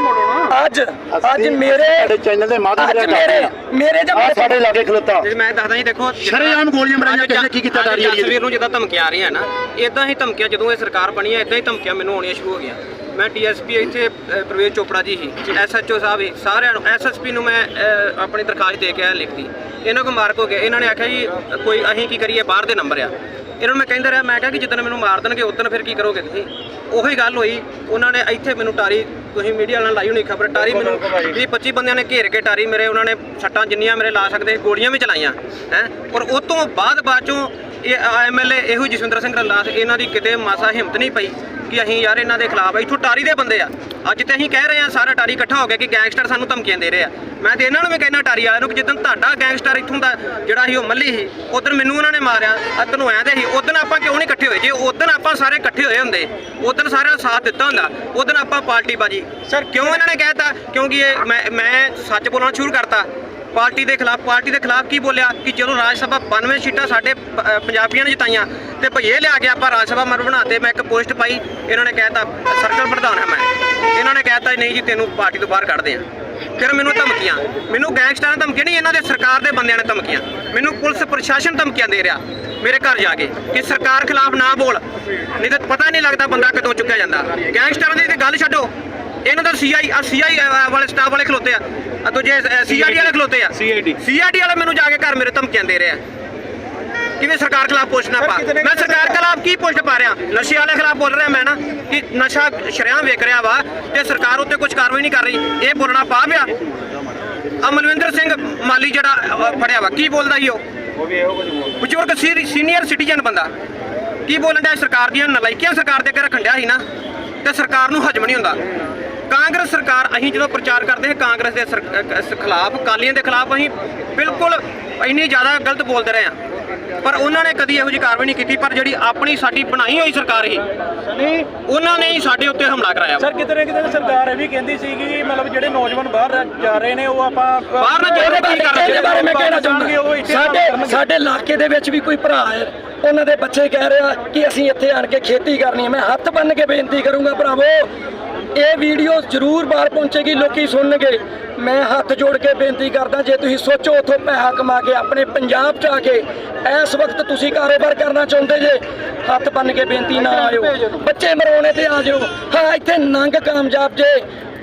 ਅੱਜ ਅੱਜ ਮੇਰੇ ਸਾਡੇ ਚੈਨਲ ਦੇ ਮਾਧਿਅਮ ਨਾਲ ਮੇਰੇ ਮੇਰੇ ਜਾਂ ਮੇਰੇ ਸਾਡੇ ਲਾਗੇ ਖਲੋਤਾ। ਜੀ ਮੈਂ ਦੱਸਦਾ ਜੀ ਦੇਖੋ ਸ਼ਰੇਆਮ ਗੋਲੀਆਂ ਮਾਰੀਆਂ ਕਿਸੇ ਕੀ ਕੀਤਾ ਤਾਰੀ ਏਰੀਏ ਤਸਵੀਰ ਨੂੰ ਜਿੱਦਾਂ ਧਮਕੀਆਂ ਆ ਰਹੀਆਂ ਨਾ ਇਦਾਂ ਹੀ ਧਮਕੀਆਂ ਜਦੋਂ ਇਹ ਸਰਕਾਰ ਬਣੀ ਹੈ ਇਦਾਂ ਹੀ ਧਮਕੀਆਂ ਮੈਨੂੰ ਆਉਣੀਆਂ ਸ਼ੁਰੂ ਹੋ ਗਈਆਂ। ਮੈਂ ਡੀਐਸਪੀ ਇੱਥੇ ਪ੍ਰਵੇਸ਼ ਚੋਪੜਾ ਜੀ ਸੀ ਐਸਐਚਓ ਸਾਹਿਬ ਸੀ ਸਾਰਿਆਂ ਨੂੰ ਐਸਐਸਪੀ ਨੂੰ ਮੈਂ ਆਪਣੀ ਦਰਖਾਸਤ ਦੇ ਕੇ ਆਇਆ ਲਿਖਤੀ। ਇਹਨਾਂ ਕੋ ਮਾਰਕ ਹੋ ਗਏ। ਇਹਨਾਂ ਨੇ ਆਖਿਆ ਜੀ, ਕੋਈ ਅਸੀਂ ਕੀ ਕਰੀਏ, ਬਾਹਰ ਦੇ ਨੰਬਰ ਆ। ਇਹਨਾਂ ਨੂੰ ਮੈਂ ਕਹਿੰਦਾ ਰਿਹਾ, ਮੈਂ ਕਿਹਾ ਕਿ ਜਿੱਦਣ ਮੈਨੂੰ ਮਾਰ ਦੇਣਗੇ ਉਦੋਂ ਫਿਰ ਕੀ ਕਰੋਗੇ ਤੁਸੀਂ? ਉਹੀ ਗੱਲ ਹੋਈ। ਉਹਨਾਂ ਨੇ ਇੱਥੇ ਮੈਨੂੰ ਟਾਰੀ ਤੁਸੀਂ ਮੀਡੀਆ ਨਾਲ ਲਾਈ ਹੋਣੀ ਖਬਰ ਟਾਰੀ ਮੈਨੂੰ 20 25 ਬੰਦਿਆਂ ਨੇ ਘੇਰ ਕੇ ਟਾਰੀ ਮੇਰੇ ਉਹਨਾਂ ਨੇ ਸੱਟਾਂ ਜਿੰਨੀਆਂ ਮੇਰੇ ਲਾ ਸਕਦੇ ਗੋਲੀਆਂ ਵੀ ਚਲਾਈਆਂ ਹੈ। ਔਰ ਉਸ ਤੋਂ ਬਾਅਦ ਬਾਅਦ ਚੋਂ ਇਹ ਐਮਐਲਏ ਇਹੋ ਜਸਵਿੰਦਰ ਸਿੰਘ ਰੰਦਾਸ ਇਹਨਾਂ ਦੀ ਕਿਤੇ ਮਾਸਾ ਹਿੰਮਤ ਨਹੀਂ ਪਈ ਕਿ ਅਸੀਂ ਯਾਰ ਇਹਨਾਂ ਦੇ ਖਿਲਾਫ ਇੱਥੋਂ ਟਾਰੀ ਦੇ ਬੰਦੇ ਆ। ਅੱਜ ਤੇ ਅਸੀਂ ਕਹਿ ਰਹੇ ਆ ਸਾਰਾ ਟਾਰੀ ਇਕੱਠਾ ਹੋ ਗਿਆ ਕਿ ਗੈਂਗਸਟਰ ਸਾਨੂੰ ਧਮਕੀਆਂ ਦੇ ਰਹੇ ਆ। ਮੈਂ ਤੇ ਇਹਨਾਂ ਨੂੰ ਵੀ ਕਹਿਣਾ ਟਾਰੀ ਵਾਲਿਆਂ ਨੂੰ ਕਿ ਜਿੱਦਣ ਤੁਹਾਡਾ ਗੈਂਗਸਟਰ ਇੱਥੋਂ ਦਾ ਜਿਹੜਾ ਸੀ ਉਹ ਮੱਲੀ ਸੀ ਉਦੋਂ ਮੈਨੂੰ ਉਹਨਾਂ ਨੇ ਮਾਰਿਆ ਅਤਨੋਂ ਆਂਦੇ ਸੀ ਉਦੋਂ ਆਪਾਂ ਕਿਉਂ ਨਹੀਂ ਇਕੱਠੇ ਹੋਏ? ਜੇ ਉਦੋਂ ਆਪਾਂ ਸਾਰੇ ਇਕੱਠੇ ਹੋਏ ਹੁੰਦੇ ਉਦੋਂ ਸਾਰਿਆਂ ਸਾਥ ਦਿੱਤਾ ਹੁੰਦਾ ਉਦੋਂ ਆਪਾਂ ਪਾਰਟੀ ਬਾਜੀ ਸਰ, ਕਿਉਂ ਇਹਨਾਂ ਨੇ ਕਹਿਤਾ ਕਿਉਂਕਿ ਇਹ ਮੈਂ ਮੈਂ ਸੱਚ ਬੋਲਣਾ ਸ਼ੁਰੂ ਕਰਤਾ। ਪਾਰਟੀ ਦੇ ਖਿਲਾਫ, ਪਾਰਟੀ ਦੇ ਖਿਲਾਫ ਕੀ ਬੋਲਿਆ? ਕਿ ਜਦੋਂ ਰਾਜ ਸਭਾ 92 ਸੀਟਾਂ ਸਾਡੇ ਪ- ਪੰਜਾਬੀਆਂ ਨੇ ਜਿਤਾਈਆਂ, ਤੇ ਭਈਏ ਲਿਆ ਕੇ ਆਪਾਂ ਰਾਜ ਸਭਾ ਮਰ ਬਣਾਤੇ ਮੈਂ ਇੱਕ ਪੋਸਟ ਪਾਈ, ਇਹਨਾਂ ਨੇ ਕਹਿਤਾ ਸਰਕਲ ਪ੍ਰਧਾਨ ਹਾਂ ਮੈਂ। ਇਹਨਾਂ ਨੇ ਕਹਿਤਾ ਨਹੀਂ ਜੀ, ਤੈਨੂੰ ਪਾਰਟੀ ਤੋਂ ਬਾਹਰ ਕੱਢਦੇ ਆ। ਫਿਰ ਮੈਨੂੰ ਧਮਕੀਆਂ। ਮੈਨੂੰ ਗੈਂਗਸਟਰਾਂ ਨੇ ਧਮਕੀਆਂ ਨਹੀਂ, ਇਹਨਾਂ ਦੇ ਸਰਕਾਰ ਦੇ ਬੰਦਿਆਂ ਨੇ ਧਮਕੀਆਂ। ਮੈਨੂੰ ਪੁਲਿਸ ਪ੍ਰਸ਼ਾਸਨ ਧਮਕੀਆਂ ਦੇ ਰਿਹਾ, ਮੇਰੇ ਘਰ ਜਾ ਕੇ, ਕਿ ਸਰਕਾਰ ਖਿਲਾਫ ਨਾ ਬੋਲ। ਨਹੀਂ ਤਾਂ ਪਤਾ ਨਹੀਂ ਲੱਗਦਾ ਬੰਦਾ ਕਦੋਂ ਚੁੱਕਿਆ ਜਾਂਦਾ। ਗੈਂਗਸਟਰਾਂ ਦੀ ਤੇ ਗੱਲ ਛੱਡੋ। ਇਹਨਾਂ ਦਾ ਸੀਆਈ ਆ ਸੀਆਈ ਵਾਲੇ ਸਟਾਫ ਵਾਲੇ ਖਲੋਤੇ ਆ। ਆ ਦੂਜੇ ਸੀਆਈਡੀ ਵਾਲੇ ਖਲੋਤੇ ਆ। ਸੀਆਈਡੀ ਵਾਲੇ ਮੈਨੂੰ ਜਾ ਕੇ ਘਰ ਮੇਰੇ ਧਮਕੀਆਂ ਦੇ ਰਹੇ ਕਿਵੇਂ ਸਰਕਾਰ ਖਿਲਾਫ ਪੋਸਟ ਨਾ ਪਾ। ਮੈਂ ਸਰਕਾਰ ਖਿਲਾਫ ਕੀ ਪੋਸਟ ਪਾ ਰਿਹਾ? ਨਸ਼ੇ ਵਾਲੇ ਖਿਲਾਫ ਬੋਲ ਰਿਹਾ ਮੈਂ ਨਾ ਕਿ ਨਸ਼ਾ ਸ਼ਰਿਆਂ ਵੇਚ ਰਿਹਾ ਵਾ ਤੇ ਸਰਕਾਰ ਉੱਤੇ ਕੁਝ ਕਾਰਵਾਈ ਨਹੀਂ ਕਰ ਰਹੀ। ਇਹ ਬੋਲਣਾ ਪਾ ਪਿਆ। ਆ ਮਨਵਿੰਦਰ ਸਿੰਘ ਮਾਲੀ ਜਿਹੜਾ ਫੜਿਆ ਵਾ। ਕੀ ਬੋਲਦਾ ਸੀ ਉਹ? ਬਜ਼ੁਰਗ ਸੀਨੀਅਰ ਸਿਟੀਜ਼ਨ ਬੰਦਾ। ਕੀ ਬੋਲਣ ਦਾ ਸਰਕਾਰ ਦੀਆਂ? ਨਲਾਇਕੀਆਂ ਸਰਕਾਰ ਦੇ ਅੱਗੇ ਰੱਖਣ ਡਿਆ ਸੀ ਨਾ। ਤੇ ਸਰਕਾਰ ਨੂੰ ਹਜਮ ਨਹੀਂ ਹੁੰਦਾ। ਕਾਂਗਰਸ ਸਰਕਾਰ ਅਸੀਂ ਜਦੋਂ ਪ੍ਰਚਾਰ ਕਰਦੇ ਹਾਂ ਕਾਂਗਰਸ ਦੇ ਖਿਲਾਫ ਕਾਲੀਆਂ ਦੇ ਖਿਲਾਫ ਅਸੀਂ ਬਿਲਕੁਲ ਇੰਨੀ ਜ਼ਿਆਦਾ ਗਲਤ ਬੋਲਦੇ ਰਹੇ ਹਾਂ। ਪਰ ਉਹਨਾਂ ਨੇ ਕਦੀ ਇਹੋ ਜਿਹੀ ਕਾਰਵਾਈ ਨਹੀਂ ਕੀਤੀ ਪਰ ਜਿਹੜੀ ਆਪਣੀ ਸਾਡੀ ਬਣਾਈ ਹੋਈ ਸਰਕਾਰ ਸੀ ਉਹਨਾਂ ਨੇ ਹੀ ਸਾਡੇ ਉੱਤੇ ਹਮਲਾ ਕਰਾਇਆ। ਸਰ ਕਿਤੇ ਨਾ ਕਿਤੇ ਸਰਕਾਰ ਇਹ ਵੀ ਕਹਿੰਦੀ ਸੀ ਕਿ ਮਤਲਬ ਜਿਹੜੇ ਨੌਜਵਾਨ ਬਾਹਰ ਜਾ ਰਹੇ ਨੇ ਉਹ ਆਪਾਂ ਬਾਹਰ ਨਾ ਜਾਓ, ਕੀ ਕਰ ਰਹੇ ਬਾਰੇ ਮੈਂ ਕਹਿਣਾ ਚਾਹੁੰਦਾ। ਸਾਡੇ ਸਾਡੇ ਇਲਾਕੇ ਦੇ ਵਿੱਚ ਵੀ ਕੋਈ ਭਰਾ ਹੈ ਉਹਨਾਂ ਦੇ ਬੱਚੇ ਕਹਿ ਰਿਹਾ ਕਿ ਅਸੀਂ ਇੱਥੇ ਆਣ ਕੇ ਖੇਤੀ ਕਰਨੀ ਹੈ। ਮੈਂ ਹੱਥ ਬੰਨ ਕੇ ਬੇਨਤੀ ਕਰੂੰਗਾ ਭਰਾਵੋ ਇਹ ਵੀਡੀਓ ਜ਼ਰੂਰ ਬਾਹਰ ਪਹੁੰਚੇਗੀ, ਲੋਕੀ ਸੁਣਨਗੇ। ਮੈਂ ਹੱਥ ਜੋੜ ਕੇ ਬੇਨਤੀ ਕਰਦਾ, ਜੇ ਤੁਸੀਂ ਸੋਚੋ ਉਥੋਂ ਪੈਸਾ ਕਮਾ ਕੇ ਆਪਣੇ ਪੰਜਾਬ ਚ ਆ ਕੇ ਇਸ ਵਕਤ ਤੁਸੀਂ ਕਾਰੋਬਾਰ ਕਰਨਾ ਚਾਹੁੰਦੇ ਜੇ, ਹੱਥ ਬੰਨ ਕੇ ਬੇਨਤੀ ਨਾ ਆਇਓ। ਬੱਚੇ ਮਰਵਾਉਣੇ ਤੇ ਆ ਜਾਓ ਹਾਂ, ਇੱਥੇ ਨੰਗ ਕਾਮਯਾਬ ਜੇ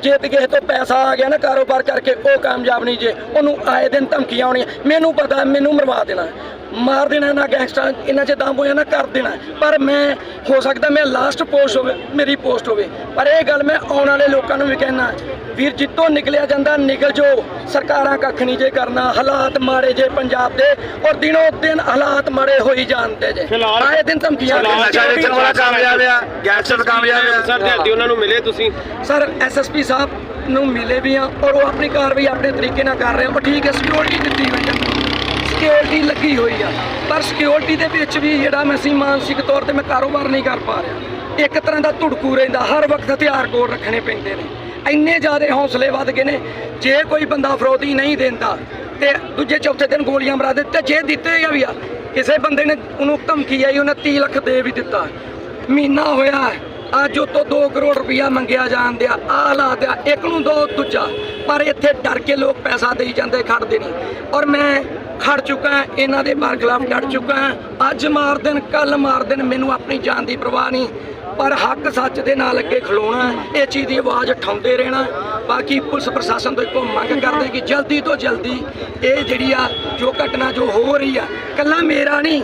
ਜੇ ਤੇ ਕਿਸੇ ਤੋਂ ਪੈਸਾ ਆ ਗਿਆ ਨਾ ਕਾਰੋਬਾਰ ਕਰਕੇ, ਉਹ ਕਾਮਯਾਬ ਨਹੀਂ ਜੇ। ਉਹਨੂੰ ਆਏ ਦਿਨ ਧਮਕੀਆਂ ਆਉਣੀਆਂ। ਮੈਨੂੰ ਪਤਾ, ਮੈਨੂੰ ਮਰਵਾ ਦੇਣਾ। ਮਾਰ ਦੇਣਾ ਨਾ ਗੈਂਗਸਟਰ ਇਹਨਾਂ 'ਚ ਦਮ ਹੋਇਆ ਨਾ ਕਰ ਦੇਣਾ। ਪਰ ਮੈਂ ਹੋ ਸਕਦਾ ਮੈਂ ਲਾਸਟ ਪੋਸਟ ਹੋਵੇ ਮੇਰੀ ਪੋਸਟ ਹੋਵੇ। ਪਰ ਇਹ ਗੱਲ ਮੈਂ ਆਉਣ ਵਾਲੇ ਲੋਕਾਂ ਨੂੰ ਵੀ ਕਹਿਣਾ ਵੀਰ ਜਿੱਤੋਂ ਨਿਕਲਿਆ ਜਾਂਦਾ ਨਿਕਲ ਜੋ ਸਰਕਾਰਾਂ ਕੱਖ ਨਹੀਂ ਜੇ ਕਰਨਾ ਹਾਲਾਤ ਮਾੜੇ ਜੇ ਪੰਜਾਬ ਦੇ ਔਰ ਦਿਨੋਂ ਦਿਨ ਹਾਲਾਤ ਮਾੜੇ ਹੋਈ ਜਾਂਦੇ ਜੇ। ਫਿਲਹਾਲ- ਆਏ ਦਿਨ ਧਮਕੀਆਂ ਨਸ਼ਾ ਵੇਚਣ ਵਾਲਾ ਕਾਮਯਾਬ ਆ ਗੈਂਗਸਟਰ ਕਾਮਯਾਬ ਆ। ਸਰ ਦਿਹਾਤੀ ਉਹਨਾਂ ਨੂੰ ਮਿਲੇ ਤੁਸੀਂ। ਸਰ ਐਸਐਸਪੀ ਸਾਹਿਬ ਨੂੰ ਮਿਲੇ ਵੀ ਆ ਔਰ ਉਹ ਆਪਣੀ ਕਾਰਵਾਈ ਆਪਣੇ ਤਰੀਕੇ ਨਾਲ ਕਰ ਰਹੇ ਆ। ਉਹ ਠੀਕ ਹੈ ਸਿਕਿਉਰਿਟੀ ਦਿੱਤੀ ਹੋਈ ਆ। ਸਿਕਿਉਰਿਟੀ ਲੱਗੀ ਹੋਈ ਆ। ਪਰ ਸਿਕਿਉਰਿਟੀ ਦੇ ਵਿੱਚ ਵੀ ਜਿਹੜਾ ਮੈਂ ਸੀ ਮਾਨਸਿਕ ਤੌਰ ਤੇ ਮੈਂ ਕਾਰੋਬਾਰ ਨਹੀਂ ਕਰ ਪਾ ਰਿਹਾ। ਇੱਕ ਤਰ੍ਹਾਂ ਦਾ ਧੁੜਕੂ ਰਹਿੰਦਾ, ਹਰ ਵਕਤ ਹਥਿਆਰ ਕੋਲ ਰੱਖਣੇ ਪੈਂਦੇ ਨੇ। ਇੰਨੇ ਜ਼ਿਆਦਾ ਹੌਸਲੇ ਵੱਧ ਗਏ ਨੇ, ਜੇ ਕੋਈ ਬੰਦਾ ਫਰੋਤੀ ਨਹੀਂ ਦਿੰਦਾ ਤੇ ਦੂਜੇ ਚੌਥੇ ਦਿਨ ਗੋਲੀਆਂ ਮਰਾ ਦਿੱਤੇ, ਜੇ ਦਿੱਤੇ ਵੀ ਆ, ਕਿਸੇ ਬੰਦੇ ਨੇ ਉਹਨੂੰ ਧਮਕੀ ਆਈ, ਉਹਨੇ 30 ਲੱਖ ਦੇ ਵੀ ਦਿੱਤਾ। ਮਹੀਨਾ ਹੋਇਆ, ਅੱਜ ਉਹ ਤੋਂ 2 ਕਰੋੜ ਰੁਪਇਆ ਮੰਗਿਆ ਜਾਣ ਦਿਆ ਆ ਆਹ ਹਾਲਾਤ ਆ ਇੱਕ ਨੂੰ ਦੋ, ਦੂਜਾ। ਪਰ ਇੱਥੇ ਡਰ ਕੇ ਲੋਕ ਪੈਸਾ ਦੇਈ ਜਾਂਦੇ, ਖੜਦੇ ਨਹੀਂ ਔਰ ਮੈਂ ਖੜ ਚੁੱਕਾ ਇਹਨਾਂ ਦੇ ਬਾਰ ਖਿਲਾਫ ਡਟ ਚੁੱਕਾ ਹਾਂ। ਅੱਜ ਮਾਰ ਦੇਣ, ਕੱਲ ਮਾਰ ਦੇਣ, ਮੈਨੂੰ ਆਪਣੀ ਜਾਨ ਦੀ ਪਰਵਾਹ ਨਹੀਂ। ਪਰ ਹੱਕ ਸੱਚ ਦੇ ਨਾਲ ਅੱਗੇ ਖਲੋਣਾ ਇਹ ਚੀਜ਼ ਦੀ ਆਵਾਜ਼ ਉਠਾਉਂਦੇ ਰਹਿਣਾ ਬਾਕੀ ਪੁਲਿਸ ਪ੍ਰਸ਼ਾਸਨ ਤੋਂ ਇੱਕੋ ਮੰਗ ਕਰਦੇ ਕਿ ਜਲਦੀ ਤੋਂ ਜਲਦੀ ਇਹ ਜਿਹੜੀ ਆ ਜੋ ਘਟਨਾ ਜੋ ਹੋ ਰਹੀ ਆ, ਕੱਲਾ ਮੇਰਾ ਨਹੀਂ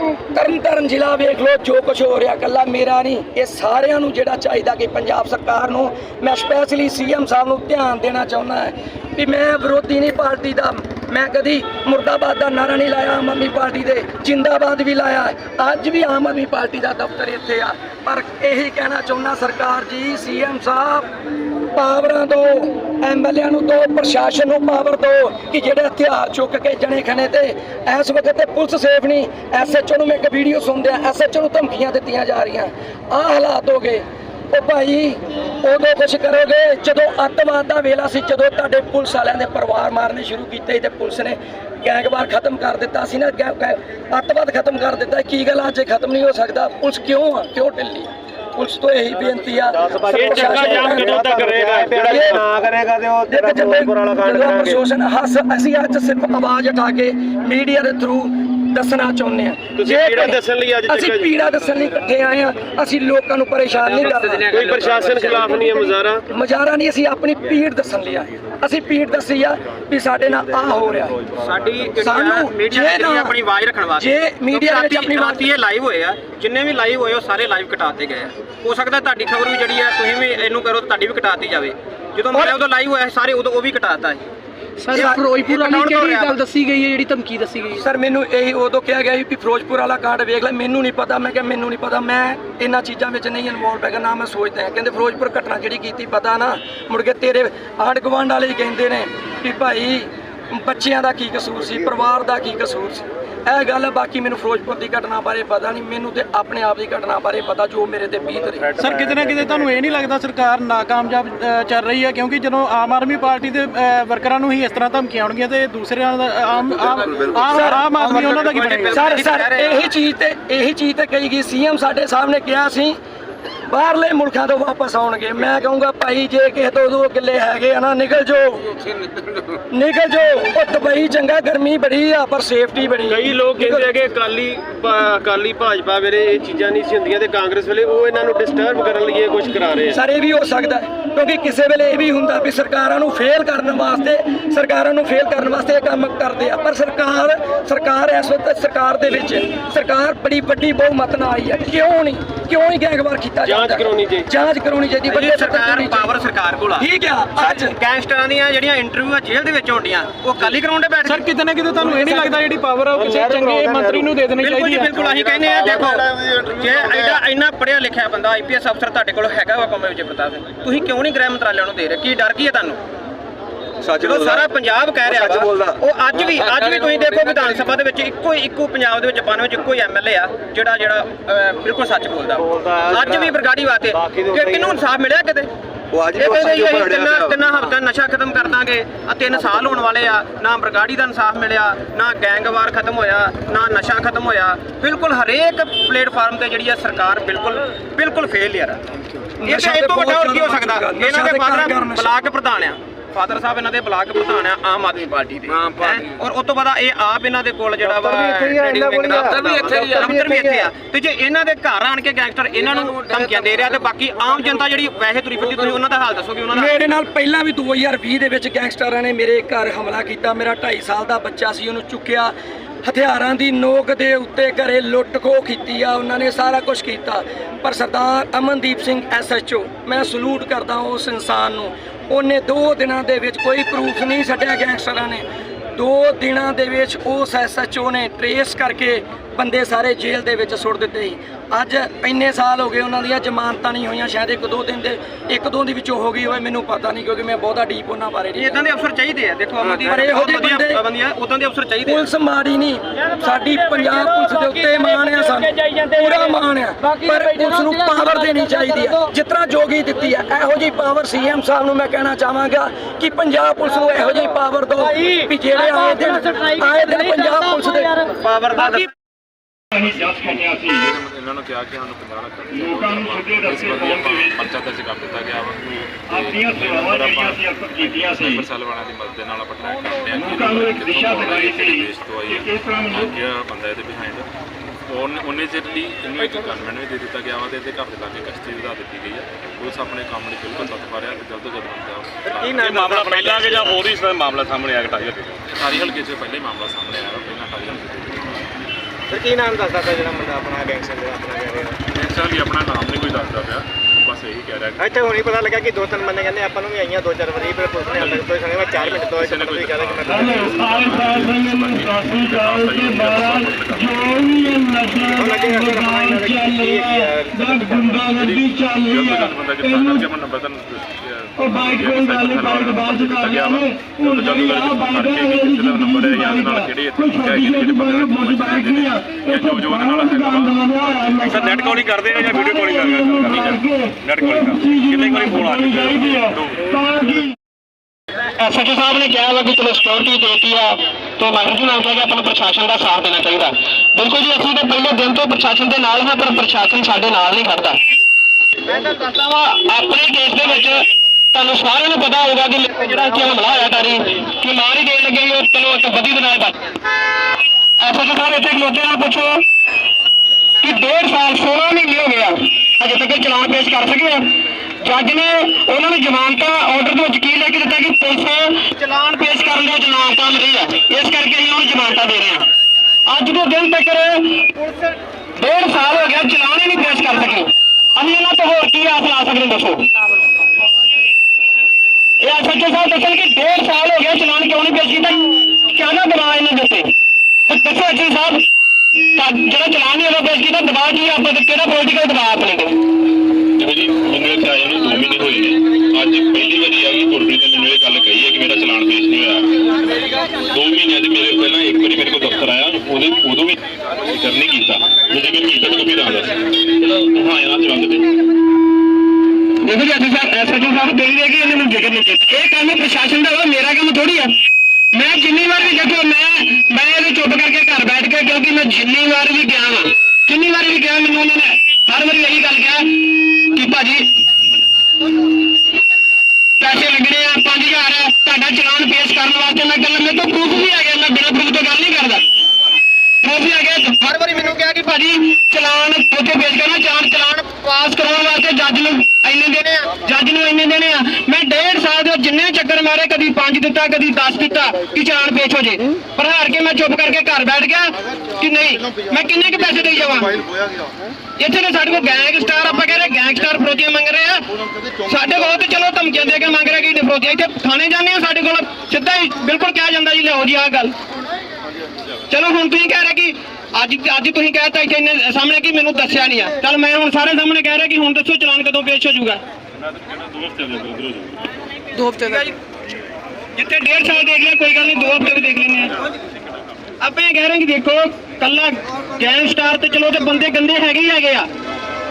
ਤਰਨ ਤਾਰਨ ਜ਼ਿਲ੍ਹਾ ਵੇਖ ਲਓ, ਜੋ ਕੁਝ ਹੋ ਰਿਹਾ ਕੱਲਾ ਮੇਰਾ ਨਹੀਂ, ਇਹ ਸਾਰਿਆਂ ਨੂੰ ਜਿਹੜਾ ਚਾਹੀਦਾ ਕਿ ਪੰਜਾਬ ਸਰਕਾਰ ਨੂੰ ਮੈਂ ਸਪੈਸ਼ਲੀ ਸੀਐਮ ਸਾਹਿਬ ਨੂੰ ਧਿਆਨ ਦੇਣਾ ਚਾਹੁੰਦਾ ਹੈ ਵੀ ਮੈਂ ਵਿਰੋਧੀ ਨਹੀਂ ਪਾਰਟੀ ਦਾ, ਮੈਂ ਕਦੀ ਮੁਰਦਾਬਾਦ ਦਾ ਨਾਰਾ ਨਹੀਂ ਲਾਇਆ ਆਮ ਆਦਮੀ ਪਾਰਟੀ ਦੇ, ਜਿੰਦਾਬਾਦ ਵੀ ਲਾਇਆ ਅੱਜ ਵੀ ਆਮ ਆਦਮੀ ਪਾਰਟੀ ਦਾ ਦਫ਼ਤਰ ਇੱਥੇ ਆ। ਪਰ ਇਹੀ ਕਹਿਣਾ ਚਾਹੁੰਦਾ ਸਰਕਾਰ ਜੀ ਸੀਐਮ ਸਾਹਿਬ ਪਾਵਰਾਂ ਦੋ ਐਮਐਲਏ ਨੂੰ ਦੋ, ਪ੍ਰਸ਼ਾਸਨ ਨੂੰ ਪਾਵਰ ਦੋ, ਕਿ ਜਿਹੜੇ ਹਥਿਆਰ ਚੁੱਕ ਕੇ ਜਣੇ ਖਣੇ ਤੇ ਇਸ ਵਕਤ ਤੇ ਪੁਲਿਸ ਸੇਫ ਨਹੀਂ। ਐਸਐਚਓ ਨੂੰ ਮੈਂ ਇੱਕ ਵੀਡੀਓ ਸੁਣਦਿਆ ਐਸਐਚਓ ਨੂੰ ਧਮਕੀਆਂ ਦਿੱਤੀਆਂ ਜਾ ਰਹੀਆਂ। ਆਹ ਹਾਲਾਤ ਹੋ ਗਏ। ਉਹ ਭਾਈ, ਉਦੋਂ ਕੁਛ ਕਰੋਗੇ? ਜਦੋਂ ਅੱਤਵਾਦ ਦਾ ਵੇਲਾ ਸੀ, ਜਦੋਂ ਤੁਹਾਡੇ ਪੁਲਿਸ ਵਾਲਿਆਂ ਦੇ ਪਰਿਵਾਰ ਮਾਰਨੇ ਸ਼ੁਰੂ ਕੀਤੇ ਤੇ ਪੁਲਿਸ ਨੇ ਗੈਂਗਵਾਰ ਖਤਮ ਕਰ ਦਿੱਤਾ ਸੀ ਨਾ, ਗੈ- ਗੈ- ਅੱਤਵਾਦ ਖਤਮ ਕਰ ਦਿੱਤਾ। ਕੀ ਗੱਲ ਅੱਜ ਖਤਮ ਨਹੀਂ ਹੋ ਸਕਦਾ। ਪੁਲਿਸ ਕਿਉਂ ਆ? ਕਿਉਂ ਢਿੱਲੀ? ਪੁਲਿਸ ਤੋਂ ਇਹੀ ਬੇਨਤੀ ਆ। ਇਹ ਚੱਕਾ ਜਾਮ ਕਦੋਂ ਤੱਕ ਰਹੇਗਾ? ਜਿਹੜਾ ਨਾ ਕਰੇਗਾ ਤੇ ਉਹ ਦੇਖੋ ਜਦੋਂ ਜਦੋਂ ਪ੍ਰਸ਼ਾਸਨ ਹੱਸ ਅਸੀਂ ਅੱਜ ਸਿਰਫ ਆਵਾਜ਼ ਉਠਾ ਕੇ ਮੀਡੀਆ ਦੇ ਥਰੂ ਦੱਸਣਾ ਚਾਹੁੰਦੇ ਆ। ਤੁਸੀਂ ਪੀੜਾ ਦੱਸਣ ਲਈ ਅੱਜ ਅਸੀਂ ਪੀੜਾ ਦੱਸਣ ਲਈ ਇਕੱਠੇ ਆਏ ਆ ਅਸੀਂ ਲੋਕਾਂ ਨੂੰ ਪਰੇਸ਼ਾਨ ਨਹੀਂ ਕਰਨਾ ਕੋਈ ਪ੍ਰਸ਼ਾਸਨ ਖਿਲਾਫ ਨਹੀਂ ਹੈ ਮੁਜ਼ਾਹਰਾ? ਮਜ਼ਾਰਾ ਨਹੀਂ ਅਸੀਂ ਆਪਣੀ ਪੀੜ ਦੱਸਣ ਲਈ ਆਏ ਅਸੀਂ ਪੀੜ ਦੱਸੀ ਆ ਵੀ ਸਾਡੇ ਨਾਲ ਆ ਹੋ ਰਿਹਾ। ਸਾਡੀ ਸਾਨੂੰ ਮੀਡੀਆ ਨਾ- ਆਪਣੀ ਆਵਾਜ਼ ਰੱਖਣ ਵਾਸਤੇ ਜੇ ਕਿਉਂਕਿ ਵਿੱਚ ਆਪਣੀ ਆਵਾਜ਼- ਰਾਤੀ ਇਹ ਲਾਈਵ ਹੋਏ ਆ ਜਿੰਨੇ ਵੀ ਲਾਈਵ ਹੋਏ ਉਹ ਸਾਰੇ ਲਾਈਵ ਕਟਾਤੇ ਗਏ ਆ। ਹੋ ਸਕਦਾ ਤੁਹਾਡੀ ਖਬਰ ਵੀ ਜਿਹੜੀ ਆ ਤੁਸੀਂ ਵੀ ਇਹਨੂੰ ਕਰੋ ਤੁਹਾਡੀ ਵੀ ਕਟਾਤੀ ਜਾਵੇ। ਜਦੋਂ ਮੇਰਾ ਉਦੋਂ ਲਾਈਵ ਹੋਇਆ ਸਾਰੇ ਉਦੋਂ ਉਹ ਵੀ ਕਟਾਤਾ ਹੈ ਸਰ, ਫਿਰੋਜ਼ਪੁਰ ਵਾਲੀ ਕਿਹੜੀ ਗੱਲ ਦੱਸੀ ਗਈ ਹੈ ਜਿਹੜੀ ਧਮਕੀ ਦੱਸੀ ਗਈ ਸਰ ਮੈਨੂੰ ਇਹੀ ਉਦੋਂ ਕਿਹਾ ਗਿਆ ਸੀ ਵੀ ਫਿਰੋਜ਼ਪੁਰ ਵਾਲਾ ਕਾਰਡ ਵੇਖ ਲੈ ਮੈਨੂੰ ਨਹੀਂ ਪਤਾ। ਮੈਂ ਕਿਹਾ ਮੈਨੂੰ ਨਹੀਂ ਪਤਾ। ਮੈਂ ਇਹਨਾਂ ਚੀਜ਼ਾਂ ਵਿੱਚ ਨਹੀਂ ਇਨਵੋਲਵ ਹੈਗਾ ਨਾ ਮੈਂ ਸੋਚਦਾ ਹਾਂ। ਕਹਿੰਦੇ ਫਿਰੋਜ਼ਪੁਰ ਘਟਨਾ ਜਿਹੜੀ ਕੀਤੀ ਪਤਾ ਨਾ ਮੁੜ ਕੇ ਤੇਰੇ ਆਂਢ ਗੁਆਂਢ ਵਾਲੇ ਹੀ ਕਹਿੰਦੇ ਨੇ ਵੀ ਭਾਈ ਬੱਚਿਆਂ ਦਾ ਕੀ ਕਸੂਰ ਸੀ ਪਰਿਵਾਰ ਦਾ ਕੀ ਕਸੂਰ ਸੀ। ਇਹ ਗੱਲ ਹੈ, ਬਾਕੀ ਮੈਨੂੰ ਫਿਰੋਜ਼ਪੁਰ ਦੀ ਘਟਨਾ ਬਾਰੇ ਪਤਾ ਨਹੀਂ ਮੈਨੂੰ ਤੇ ਆਪਣੇ ਆਪ ਦੀ ਘਟਨਾ ਬਾਰੇ ਪਤਾ ਜੋ ਮੇਰੇ ਤੇ ਬੀਤ ਰਹੀ ਸਰ ਕਿਤੇ ਨਾ ਕਿਤੇ ਤੁਹਾਨੂੰ ਇਹ ਨਹੀਂ ਲੱਗਦਾ ਸਰਕਾਰ ਨਾਕਾਮਯਾਬ ਚੱਲ ਰਹੀ ਹੈ? ਕਿਉਂਕਿ ਜਦੋਂ ਆਮ ਆਦਮੀ ਪਾਰਟੀ ਦੇ ਵਰਕਰਾਂ ਨੂੰ ਹੀ ਇਸ ਤਰ੍ਹਾਂ ਧਮਕੀਆਂ ਆਉਣਗੀਆਂ ਤੇ ਦੂਸਰਿਆਂ ਦਾ ਆਮ ਆਮ ਆਮ ਆਮ ਆਦਮੀ ਉਹਨਾਂ ਦਾ ਕੀ ਬਣੇਗਾ ਸਰ ਸਰ ਇਹੀ ਚੀਜ਼ ਤੇ ਇਹੀ ਚੀਜ਼ ਤੇ ਕਹੀ ਗਈ ਸੀਐਮ ਸਾਡੇ ਸਾਹਮਣੇ ਕਿਹਾ ਸੀ ਬਾਹਰਲੇ ਮੁਲਕਾਂ ਤੋਂ ਵਾਪਸ ਆਉਣਗੇ। ਮੈਂ ਕਹੂੰਗਾ ਭਾਈ ਜੇ ਕਿਸੇ ਤੋਂ ਦੋ ਕਿੱਲੇ ਹੈਗੇ ਆ ਨਾ ਨਿਕਲ ਜਾਓ। ਨਿਕਲ ਜਾਓ। ਉਹ ਦੁਬਈ ਚੰਗਾ ਗਰਮੀ ਬੜੀ ਆ ਪਰ ਸੇਫਟੀ ਬੜੀ ਕਈ ਲੋਕ ਕਹਿੰਦੇ ਹੈਗੇ ਅਕਾਲੀ ਅਕਾਲੀ ਭਾਜਪਾ ਵੇਲੇ ਇਹ ਚੀਜ਼ਾਂ ਨਹੀਂ ਸੀ ਹੁੰਦੀਆਂ ਤੇ ਕਾਂਗਰਸ ਵੇਲੇ ਉਹ ਇਹਨਾਂ ਨੂੰ ਡਿਸਟਰਬ ਕਰਨ ਲਈ ਇਹ ਕੁਝ ਕਰਾ ਰਹੇ ਆ। ਸਰ ਇਹ ਵੀ ਹੋ ਸਕਦਾ ਕਿਉਂਕਿ ਕਿਸੇ ਵੇਲੇ ਇਹ ਵੀ ਹੁੰਦਾ ਵੀ ਸਰਕਾਰਾਂ ਨੂੰ ਫੇਲ ਕਰਨ ਵਾਸਤੇ ਸਰਕਾਰਾਂ ਨੂੰ ਫੇਲ ਕਰਨ ਵਾਸਤੇ ਇਹ ਕੰਮ ਕਰਦੇ ਆ। ਪਰ ਸਰਕਾਰ ਸਰਕਾਰ ਇਸ ਵਕਤ ਸਰਕਾਰ ਦੇ ਵਿੱਚ ਸਰਕਾਰ ਬੜੀ ਵੱਡੀ ਬਹੁਮਤ ਨਾਲ ਆਈ ਹੈ। ਕਿਉਂ ਨਹੀਂ? ਕਿਉਂ ਹੀ ਗੈਂਗਵਾਰ ਕੀਤਾ ਜਾਂਚ ਕਰਾਉਣੀ ਚਾਹੀਦੀ। ਜਾਂਚ ਕਰਾਉਣੀ ਚਾਹੀਦੀ ਵੱਡੇ ਸਰਕਾਰ ਪਾਵਰ ਸਰਕਾਰ ਕੋਲ ਆ। ਠੀਕ ਆ ਅੱਜ। ਗੈਂਗਸਟਰਾਂ ਦੀਆਂ ਜਿਹੜੀਆਂ ਇੰਟਰਵਿਊਆਂ ਜੇਲ੍ਹ ਦੇ ਵਿੱਚ ਹੁੰਦੀਆਂ ਉਹ ਕਾਲੀ ਕਰਾਉਂਦੇ ਬੈਠ ਸਰ ਕਿਤੇ ਨਾ ਕਿਤੇ ਤੁਹਾਨੂੰ ਇਹ ਨਹੀਂ ਲੱਗਦਾ ਜਿਹੜੀ ਪਾਵਰ ਆ ਉਹ ਕਿਸੇ ਚੰਗੇ ਮੰਤਰੀ ਨੂੰ ਦੇ ਦੇਣੀ ਚਾਹੀਦੀ ਹੈ ਬਿਲਕੁਲ ਅਸੀਂ ਕਹਿੰਦੇ ਆ ਦੇਖੋ ਜੇ ਐਡਾ ਇੰਨਾ ਪੜਿਆ ਲਿਖਿਆ ਬੰਦਾ ਆਈਪੀਐਸ ਅਫਸਰ ਤੁਹਾਡੇ ਕੋਲ ਹੈਗਾ ਵਾ ਕੌਮੇ ਵਿਜੇ ਪ੍ਰਤਾਪ ਸਿੰਘ। ਤੁਸੀਂ ਕਿਉਂ ਨਹੀਂ ਗ੍ਰਹਿ ਮੰਤਰਾਲੇ ਨੂੰ ਦੇ ਰਹੇ? ਕੀ ਡਰ ਕੀ ਹੈ ਤੁਹਾਨੂੰ? ਜਦੋਂ ਸਾਰਾ ਪੰਜਾਬ ਕਹਿ ਰਿਹਾ ਵਾ ਉਹ ਅੱਜ ਵੀ ਅੱਜ ਵੀ ਤੁਸੀਂ ਦੇਖੋ ਵਿਧਾਨ ਸਭਾ ਦੇ ਵਿੱਚ ਇੱਕੋ ਹੀ ਇੱਕੋ ਪੰਜਾਬ ਦੇ ਵਿੱਚ 92 ਵਿੱਚ ਇੱਕੋ ਹੀ ਐਮਐਲਏ ਆ ਜਿਹੜਾ ਜਿਹੜਾ ਬਿਲਕੁਲ ਸੱਚ ਬੋਲਦਾ। ਅੱਜ ਵੀ ਬਰਗਾੜੀ ਵਾਤੇ ਕਿ ਕਿਹਨੂੰ ਇਨਸਾਫ ਮਿਲਿਆ ਕਿਤੇ? ਉਹ ਅੱਜ ਵੀ ਤਿੰਨ ਹਫ਼ਤਾ ਨਸ਼ਾ ਖਤਮ ਕਰ ਦਾਂਗੇ ਆ ਤਿੰਨ ਸਾਲ ਹੋਣ ਵਾਲੇ ਆ ਨਾ ਬਰਗਾੜੀ ਦਾ ਇਨਸਾਫ ਮਿਲਿਆ ਨਾ ਗੈਂਗਵਾਰ ਖਤਮ ਹੋਇਆ ਨਾ ਨਸ਼ਾ ਖਤਮ ਹੋਇਆ। ਬਿਲਕੁਲ ਹਰੇਕ ਪਲੇਟਫਾਰਮ ਤੇ ਜਿਹੜੀ ਆ ਸਰਕਾਰ ਬਿਲਕੁਲ ਬਿਲਕੁਲ ਫੇਲ ਯਾਰ ਇਹ ਤੇ ਇਹ ਤੋਂ ਵੱਡਾ ਹੋਰ ਕੀ ਹੋ ਸਕਦਾ? ਇਹਨਾਂ ਦੇ ਫਾਦਰ ਬਲਾਕ ਪ੍ਰਧਾਨ ਆ। ਫਾਦਰ ਸਾਹਿਬ ਇਹਨਾਂ ਦੇ ਬਲਾਕ ਪ੍ਰਧਾਨ ਆ ਆਮ ਆਦਮੀ ਪਾਰਟੀ ਦੇ ਹੈਂ? ਔਰ ਉਸ ਤੋਂ ਬਾਅਦ ਇਹ ਆਪ ਇਹਨਾਂ ਦੇ ਕੋਲ ਜਿਹੜਾ ਵਾ ਦਫ਼ਤਰ ਵੀ ਇੱਥੇ ਹੀ ਆ ਦਫ਼ਤਰ ਵੀ ਇੱਥੇ ਆ। ਤੇ ਜੇ ਇਹਨਾਂ ਦੇ ਘਰ ਆਣ ਕੇ ਗੈਂਗਸਟਰ ਇਹਨਾਂ ਨੂੰ ਧਮਕੀਆਂ ਦੇ ਰਿਹਾ ਤੇ ਬਾਕੀ ਆਮ ਜਨਤਾ ਜਿਹੜੀ ਵੈਸੇ ਤੁਰੀ ਫਿਰਦੀ ਤੁਸੀਂ ਉਹਨਾਂ ਦਾ ਹਾਲ ਦੱਸੋਗੇ ਉਹਨਾਂ ਦਾ ਮੇਰੇ ਨਾਲ ਪਹਿਲਾਂ ਵੀ 2020 ਦੇ ਵਿੱਚ ਗੈਂਗਸਟਰਾਂ ਨੇ ਮੇਰੇ ਘਰ ਹਮਲਾ ਕੀਤਾ ਮੇਰਾ 2.5 ਸਾਲ ਦਾ ਬੱਚਾ ਸੀ ਉਹਨੂੰ ਚੁੱਕਿਆ। ਹਥਿਆਰਾਂ ਦੀ ਨੋਕ ਦੇ ਉੱਤੇ ਘਰੇ ਲੁੱਟ ਖੋਹ ਕੀਤੀ ਆ ਉਹਨਾਂ ਨੇ ਸਾਰਾ ਕੁਝ ਕੀਤਾ। ਪਰ ਸਰਦਾਰ ਅਮਨਦੀਪ ਸਿੰਘ ਐਸਐਚਓ ਮੈਂ ਸਲੂਟ ਕਰਦਾ ਉਸ ਇਨਸਾਨ ਨੂੰ ਉਹਨੇ 2 ਦਿਨਾਂ ਦੇ ਵਿੱਚ ਕੋਈ ਪ੍ਰੂਫ ਨਹੀਂ ਛੱਡਿਆ ਗੈਂਗਸਟਰਾਂ ਨੇ। 2 ਦਿਨਾਂ ਦੇ ਵਿੱਚ ਉਸ ਐਸਐਚਓ ਨੇ ਟਰੇਸ ਕਰਕੇ ਬੰਦੇ ਸਾਰੇ ਜੇਲ੍ਹ ਦੇ ਵਿੱਚ ਸੁੱਟ ਦਿੱਤੇ ਸੀ। ਅੱਜ ਇੰਨੇ ਸਾਲ ਹੋ ਗਏ ਉਹਨਾਂ ਦੀਆਂ ਜ਼ਮਾਨਤਾਂ ਨਹੀਂ ਹੋਈਆਂ ਸ਼ਾਇਦ ਇੱਕ ਦੋ ਦਿਨ ਦੇ ਇੱਕ ਦੋ ਦੀ ਵਿੱਚੋਂ ਹੋ ਗਈ ਹੋਵੇ ਮੈਨੂੰ ਪਤਾ ਨਹੀਂ ਕਿਉਂਕਿ ਮੈਂ ਬਹੁਤਾ ਡੀਪ ਉਹਨਾਂ ਬਾਰੇ ਨਹੀਂ ਇਦਾਂ ਦੇ ਅਫਸਰ ਚਾਹੀਦੇ ਆ। ਦੇਖੋ ਅਮਨਦੀਪ ਪਰ ਇਹੋ ਜਿਹੇ ਬੰਦੇ- ਪਾਬੰਦੀਆਂ ਉਦਾਂ ਦੇ ਅਫਸਰ ਚਾਹੀਦੇ ਪੁਲਿਸ ਮਾੜੀ ਨਹੀਂ ਸਾਡੀ ਪੰਜਾਬ ਪੁਲਿਸ ਦੇ ਉੱਤੇ ਮਾਣ ਆ ਸਾਨੂੰ ਪੂਰਾ ਮਾਣ ਆ ਪਰ ਪੁਲਿਸ ਨੂੰ ਪਾਵਰ ਦੇਣੀ ਚਾਹੀਦੀ ਆ। ਜਿਸ ਤਰ੍ਹਾਂ ਜੋਗੀ ਦਿੱਤੀ ਆ ਇਹੋ ਜਿਹੀ ਪਾਵਰ ਸੀਐਮ ਸਾਹਿਬ ਨੂੰ ਮੈਂ ਕਹਿਣਾ ਚਾਹਾਂਗਾ ਕਿ ਪੰਜਾਬ ਪੁਲਿਸ ਨੂੰ ਇਹੋ ਜਿਹੀ ਪਾਵਰ ਦਿਓ ਵੀ ਜਿਹੜੇ ਆਏ ਦਿਨ ਆਏ ਦਿਨ ਪੰਜਾਬ ਪੁਲਿਸ ਦੇ ਪਾਵਰ ਦਾ ਅਸੀਂ ਜੱਜ ਕੱਟਿਆ ਸੀ ਇਹਨਾਂ ਨੂੰ ਕਿਹਾ ਕਿ ਸਾਨੂੰ 50 ਲੱਖ ਰੁਪਏ ਲੋਕਾਂ ਨੂੰ ਸਿੱਧੇ ਰਸਤੇ ਪਾਉਣ ਦੇ ਵਿੱਚ ਪਰਚਾ ਦਰਜ ਕਰ ਦਿੱਤਾ ਗਿਆ ਵਾ। ਆਪਣੀਆਂ ਸੇਵਾਵਾਂ ਜਿਹੜੀਆਂ ਅਸੀਂ ਅਕਸਰ ਕੀਤੀਆਂ ਸੀ। ਸਾਲ ਵਾਲਿਆਂ ਦੀ ਮਦਦ ਨਾਲ ਆਪਾਂ ਟਰੈਕ ਕਰਦੇ ਹਾਂ ਲੋਕਾਂ ਨੂੰ ਇੱਕ ਦਿਸ਼ਾ ਦਿਖਾਈ ਸੀ ਦੇਸ਼ ਤੋਂ ਆਈ ਹੈ ਕਿਸ ਤਰ੍ਹਾਂ ਮਤਲਬ ਕਿਹੜਾ ਬੰਦਾ ਇਹਦੇ ਬਿਹਾਈਂਡ ਉਹਨੇ ਉਹਨੇ ਚਿਰ ਲਈ ਇਹਨੂੰ ਇੱਕ ਗਨਮੈਨ ਵੀ ਦੇ ਦਿੱਤਾ ਗਿਆ ਵਾ ਤੇ ਇਹਦੇ ਘਰ ਦੇ ਲਾਗੇ ਕਸ਼ਤੀ ਵਧਾ ਦਿੱਤੀ ਗਈ ਹੈ ਪੁਲਿਸ ਆਪਣੇ ਕੰਮ ਲਈ ਬਿਲਕੁਲ ਤਤਪਰ ਹੈ ਤੇ ਜਲਦ ਤੋਂ ਜਲਦ ਬੰਦਾ ਕੀ ਨਾਮ ਮਾਮਲਾ ਪਹਿਲਾਂ ਕਿ ਜਾਂ ਹੋਰ ਹੀ ਇਸ ਮਾਮਲਾ ਸਾਹਮਣੇ ਆ ਗਿਆ ਟਾਈਗਰ ਸਾਰੀ ਹਲਕੇ 'ਚ ਪਹਿਲੇ ਮਾਮਲਾ ਸਾਹਮਣੇ ਆਇਆ ਪਹਿਲਾਂ ਟਾਈਗਰ ਫਿਰ ਕੀ ਨਾਮ ਦੱਸਦਾ ਤਾ ਜਿਹੜਾ ਮੁੰਡਾ ਆਪਣਾ ਗੈਂਗਸਟਰ ਜਿਹੜਾ ਆਪਣਾ ਕਹਿ ਰਿਹਾ? ਐਕਚੁਅਲੀ ਆਪਣਾ ਨਾਮ ਨਹੀਂ ਕੋਈ ਦੱਸਦਾ ਪਿਆ। ਬਸ ਇਹੀ ਕਹਿ ਰਿਹਾ ਇੱਥੇ ਹੁਣੀ ਪਤਾ ਲੱਗਾ ਕਿ ਦੋ ਤਿੰਨ ਬੰਦੇ ਕਹਿੰਦੇ ਆਪਾਂ ਨੂੰ ਵੀ ਆਈਆਂ ਦੋ ਚਾਰ ਵਾਰੀ ਪਰ ਪੁਲਿਸ ਨੇ ਹਾਲੇ ਕੋਈ ਸੁਣਿਆ 4 ਮਿੰਟ ਤੋਂ ਕਿਸੇ ਨੇ ਕੋਈ ਕਹਿ ਰਿਹਾ ਕਿ ਮੈਂ ਉਹ ਬਾਈਕ ਕੋਲ ਗੱਲ ਬਾਈਕ ਬਾਅਦ ਚ ਕਰ ਗਿਆ ਵਾ ਉਹ ਜਦੋਂ ਬਾਈਕ ਦਾ ਨੰਬਰ ਹੈ ਜਾਂ ਨਾਲ ਕਿਹੜੇ ਇੱਥੇ ਕਿਹੜੇ ਬੰਦੇ ਮੋਟੀ ਬਾਈਕ ਨਹੀਂ ਆ ਜੋ ਜੋ ਉਹਦੇ ਨਾਲ ਹੈਗਾ ਸਰ ਨੈਟ ਕਾਲਿੰਗ ਕਰਦੇ ਆ ਜਾਂ ਵੀਡੀਓ ਕਾਲਿੰਗ ਕਰਦੇ ਆ? ਨੈਟ ਕਾਲਿੰਗ ਕਿੰਨੇ ਵਾਰੀ ਫੋਨ ਆ ਚੁੱਕਿਆ ਐਸਐਚਓ ਸਾਹਿਬ ਨੇ ਕਿਹਾ ਵਾ ਕਿ ਚਲੋ ਸਿਕਿਉਰਿਟੀ ਦੇਤੀ ਆ ਤੇ ਮੈਂ ਨਾਲ ਕਿਹਾ ਕਿ ਪ੍ਰਸ਼ਾਸਨ ਦਾ ਸਾਥ ਦੇਣਾ ਚਾਹੀਦਾ। ਬਿਲਕੁਲ ਜੀ ਅਸੀਂ ਤਾਂ ਪਹਿਲੇ ਦਿਨ ਤੋਂ ਪ੍ਰਸ਼ਾਸਨ ਦੇ ਨਾਲ ਹਾਂ ਪਰ ਪ੍ਰਸ਼ਾਸਨ ਸਾਡੇ ਨਾਲ ਨਹੀਂ ਖੜਦਾ। ਮੈਂ ਤਾਂ ਦੱਸਦਾ ਵਾ ਆਪਣੇ ਕੇਸ ਦੇ ਵਿੱਚ ਤੁਹਾਨੂੰ ਸਾਰਿਆਂ ਨੂੰ ਪਤਾ ਹੋਊਗਾ ਕਿ ਜਿਹੜਾ ਕਿ ਹਮਲਾ ਹੋਇਆ ਤਾਰੀ ਕਿ ਮਾਰ ਹੀ ਦੇਣ ਲੱਗੇ ਸੀ, ਉਹ ਚਲੋ ਇੱਕ ਵਧੀ ਦੇ ਨਾਲ ਬਚ ਐਸਐਚਓ ਸਾਹਿਬ ਇੱਥੇ ਖਲੋਤੇ ਨਾਲ ਪੁੱਛੋ ਕਿ ਡੇਢ ਸਾਲ 16 ਮਹੀਨੇ ਹੋ ਗਿਆ ਅਜੇ ਤੱਕ ਚਲਾਨ ਪੇਸ਼ ਕਰ ਸਕੇ ਆ। ਜੱਜ ਨੇ ਉਹਨਾਂ ਨੂੰ ਜ਼ਮਾਨਤਾਂ ਆਰਡਰ ਤੋਂ ਵਿੱਚ ਲੈ ਕੇ ਦਿੱਤਾ ਕਿ ਪੁਲਿਸ ਚਲਾਨ ਪੇਸ਼ ਕਰਨ ਦੇ ਵਿੱਚ ਨਾਕਾਮ ਰਹੀ ਆ। ਇਸ ਕਰਕੇ ਅਸੀਂ ਉਹਨਾਂ ਨੂੰ ਜ਼ਮਾਨਤਾਂ ਦੇ ਰਹੇ ਹਾਂ ਅੱਜ ਦੇ ਦਿਨ ਤੱਕ ਪੁਲਿਸ ਡੇਢ ਸਾਲ ਹੋ ਗਿਆ ਚਲਾਨ ਹੀ ਨਹੀਂ ਪੇਸ਼ ਕਰ ਸਕੀ। ਅਸੀਂ ਇਹਨਾਂ ਤੋਂ ਹੋਰ ਕੀ ਆਸ ਲਾ ਸਕਦੇ ਦੱਸੋ? ਇਹ ਐਸਐਚਓ ਸਾਹਿਬ ਦੱਸਣ ਕਿ ਡੇਢ ਸਾਲ ਹੋ ਗਿਆ ਚਲਾਨ ਕਿਉਂ ਨਹੀਂ ਪੇਸ਼ ਕੀਤਾ? ਕਿਹਦਾ ਦਬਾਅ ਇਹਨਾਂ ਦੇ ਉੱਤੇ ਦੱਸੋ ਐਸਐਚਓ ਸਾਹਿਬ ਤਾਂ ਜਿਹੜਾ ਚਲਾਨ ਨਹੀਂ ਉਹਦਾ ਕੀਤਾ ਦਬਾਅ ਕੀ ਆ? ਆਪਾਂ ਤੇ ਕਿਹੜਾ ਪੋਲੀਟੀਕਲ ਦਬਾਅ ਆਪਣੇ ਤੇ ਦੇਖੋ ਜੀ ਮੈਨੂੰ ਇੱਥੇ ਆਏ ਨੂੰ 2 ਮਹੀਨੇ ਹੋਏ ਨੇ। ਅੱਜ ਪਹਿਲੀ ਵਾਰੀ ਆ ਕਿ ਗੁਰਪ੍ਰੀਤ ਨੇ ਮੈਨੂੰ ਇਹ ਗੱਲ ਕਹੀ ਹੈ ਕਿ ਮੇਰਾ ਚਲਾਨ ਪੇਸ਼ ਨਹੀਂ ਹੋਇਆ। 2 ਮਹੀਨਿਆਂ 'ਚ ਮੇਰੇ ਪਹਿਲਾਂ ਇੱਕ ਵਾਰੀ ਮੇਰੇ ਕੋਲ ਦਫ਼ਤਰ ਆਇਆ ਉਹਦੇ ਉਦੋਂ ਵੀ ਜ਼ਿਕਰ ਨਹੀਂ ਕੀਤਾ। ਜੇ ਜ਼ਿਕਰ ਕੀਤਾ ਤਾਂ ਕੋਈ ਦੱਸ ਹਾਂ ਇਹਨਾਂ ਚਲੰਦ ਤੇ ਦੇਖੋ ਜੀ ਐਸਐਚਓ ਸਾਹਿਬ ਐਸਐਚਓ ਸਾਹਿਬ ਕਹੀ ਰਹੇ ਕਿ ਇਹਨਾਂ ਨੂੰ ਜ਼ਿਕਰ ਨਹੀਂ ਕੀਤਾ। ਇਹ ਕੰਮ ਪ੍ਰਸ਼ਾਸਨ ਦਾ ਵਾ ਮੇਰਾ ਕੰਮ ਥੋੜੀ ਆ। ਮੈਂ ਜਿੰਨੀ ਵਾਰ ਵੀ ਦੇਖੋ, ਮੈਂ ਮੈਂ ਇਹਦੇ ਚੁੱਪ ਕਰਕੇ ਘਰ ਬੈਠ ਕੇ ਕਿਉਂਕਿ ਮੈਂ ਜਿੰਨੀ ਵਾਰ ਵੀ ਗਿਆ ਵਾਂ, ਜਿੰਨੀ ਵਾਰ ਵੀ ਗਿਆ ਮੈਨੂੰ ਉਹਨਾਂ ਨੇ ਹਰ ਵਾਰੀ ਇਹੀ ਗੱਲ ਕਿਹਾ ਕਿ ਭਾਜੀ ਪੈਸੇ ਲੱਗਣੇ ਆ 5000 ਤੁਹਾਡਾ ਚਲਾਨ ਪੇਸ਼ ਕਰਨ ਵਾਸਤੇ ਮੈਂ ਗੱਲ ਮੇਰੇ ਤੋਂ ਪ੍ਰੂਫ ਵੀ ਆ ਗਿਆ ਮੈਂ ਬਿਨਾਂ ਪ੍ਰੂਫ ਤੋਂ ਗੱਲ ਨਹੀਂ ਕਰਦਾ। ਪ੍ਰੂਫ ਆ ਗਿਆ ਹਰ ਵਾਰੀ ਮੈਨੂੰ ਕਿਹਾ ਕਿ ਭਾਜੀ ਚਲਾਨ ਉੱਥੇ ਪੇਸ਼ ਕਰਨਾ ਚਾਰ ਚਲਾਨ ਪਾਸ ਕਰਾਉਣ ਵਾਸਤੇ ਜੱਜ ਨੂੰ ਇੰਨੇ ਦੇਣੇ ਆ, ਜੱਜ ਨੂੰ ਇੰਨੇ ਦੇਣੇ ਆ। ਮੈਂ ਡੇਢ ਸਾਲ ਦੇ ਜਿੰਨੇ ਚੱਕਰ ਮਾਰੇ, ਕਦੀ 5 ਦਿੱਤਾ, ਕਦੀ 10 ਦਿੱਤਾ ਕਿ ਚਲਾਨ ਪੇਸ਼ ਹੋ ਜੇ। ਪਰ ਹਾਰ ਕੇ ਮੈਂ ਚੁੱਪ ਕਰਕੇ ਘਰ ਬੈਠ ਗਿਆ ਕਿ ਨਹੀਂ, ਮੈਂ ਕਿੰਨੇ ਕੁ ਪੈਸੇ ਦੇਈ ਜਾਵਾਂ? ਇੱਥੇ ਨੇ ਸਾਡੇ ਕੋਲ ਗੈਂਗਸਟਰ ਆਪਾਂ ਕਹਿੰਦੇ ਗੈਂਗਸਟਰ ਫਰੋਤੀਆਂ ਮੰਗ ਰਹੇ ਆ। ਸਾਡੇ ਕੋਲ ਤੇ ਚਲੋ ਧਮਕੀਆਂ ਦੇ ਕੇ ਮੰਗ ਰਹੇ ਕਿ ਫਰੋਤੀਆਂ ਇੱਥੇ ਥਾਣੇ ਜਾਂਦੇ ਆ ਸਾਡੇ ਕੋਲ, ਸਿੱਧਾ ਹੀ ਬਿਲਕੁਲ ਕਿਹਾ ਜਾਂਦਾ ਜੀ, ਲਿਆਓ ਜੀ ਆਹ ਗੱਲ। ਚਲੋ ਹੁਣ ਤੁਸੀਂ ਕਹਿ ਰਹੇ ਕਿ ਅੱਜ ਅੱਜ ਤੁਸੀਂ ਕਹਿਤਾ ਇੱਥੇ ਇਹਨੇ ਸਾਹਮਣੇ ਕਿ ਮੈਨੂੰ ਦੱਸਿਆ ਨਹੀਂ ਆ। ਚਲ ਮੈਂ ਹੁਣ ਸਾਰੇ ਸਾਹਮਣੇ ਕਹਿ ਰਿਹਾ ਕਿ ਹੁਣ ਦੱਸੋ ਚਲਾਨ ਕਦੋਂ ਪੇਸ਼ ਹੋ ਜਾਊਗਾ। ਦੋ ਹਫ਼ਤੇ ਦਾ ਜਿੱਥੇ ਡੇਢ ਸਾਲ ਦੇਖ ਲਿਆ ਕੋਈ ਗੱਲ ਨਹੀਂ ਦੋ ਹਫ਼ਤੇ ਵੀ ਦੇਖ ਲੈਣੇ ਆ। ਆਪਾਂ ਇਹ ਕਹਿ ਰਹੇ ਕਿ ਦੇਖੋ ਕੱਲਾ ਗੈਂਗਸਟਰ ਤੇ ਚਲੋ ਤੇ ਬੰਦੇ ਗੰਦੇ ਹੈਗੇ ਹੀ ਹੈਗੇ ਆ।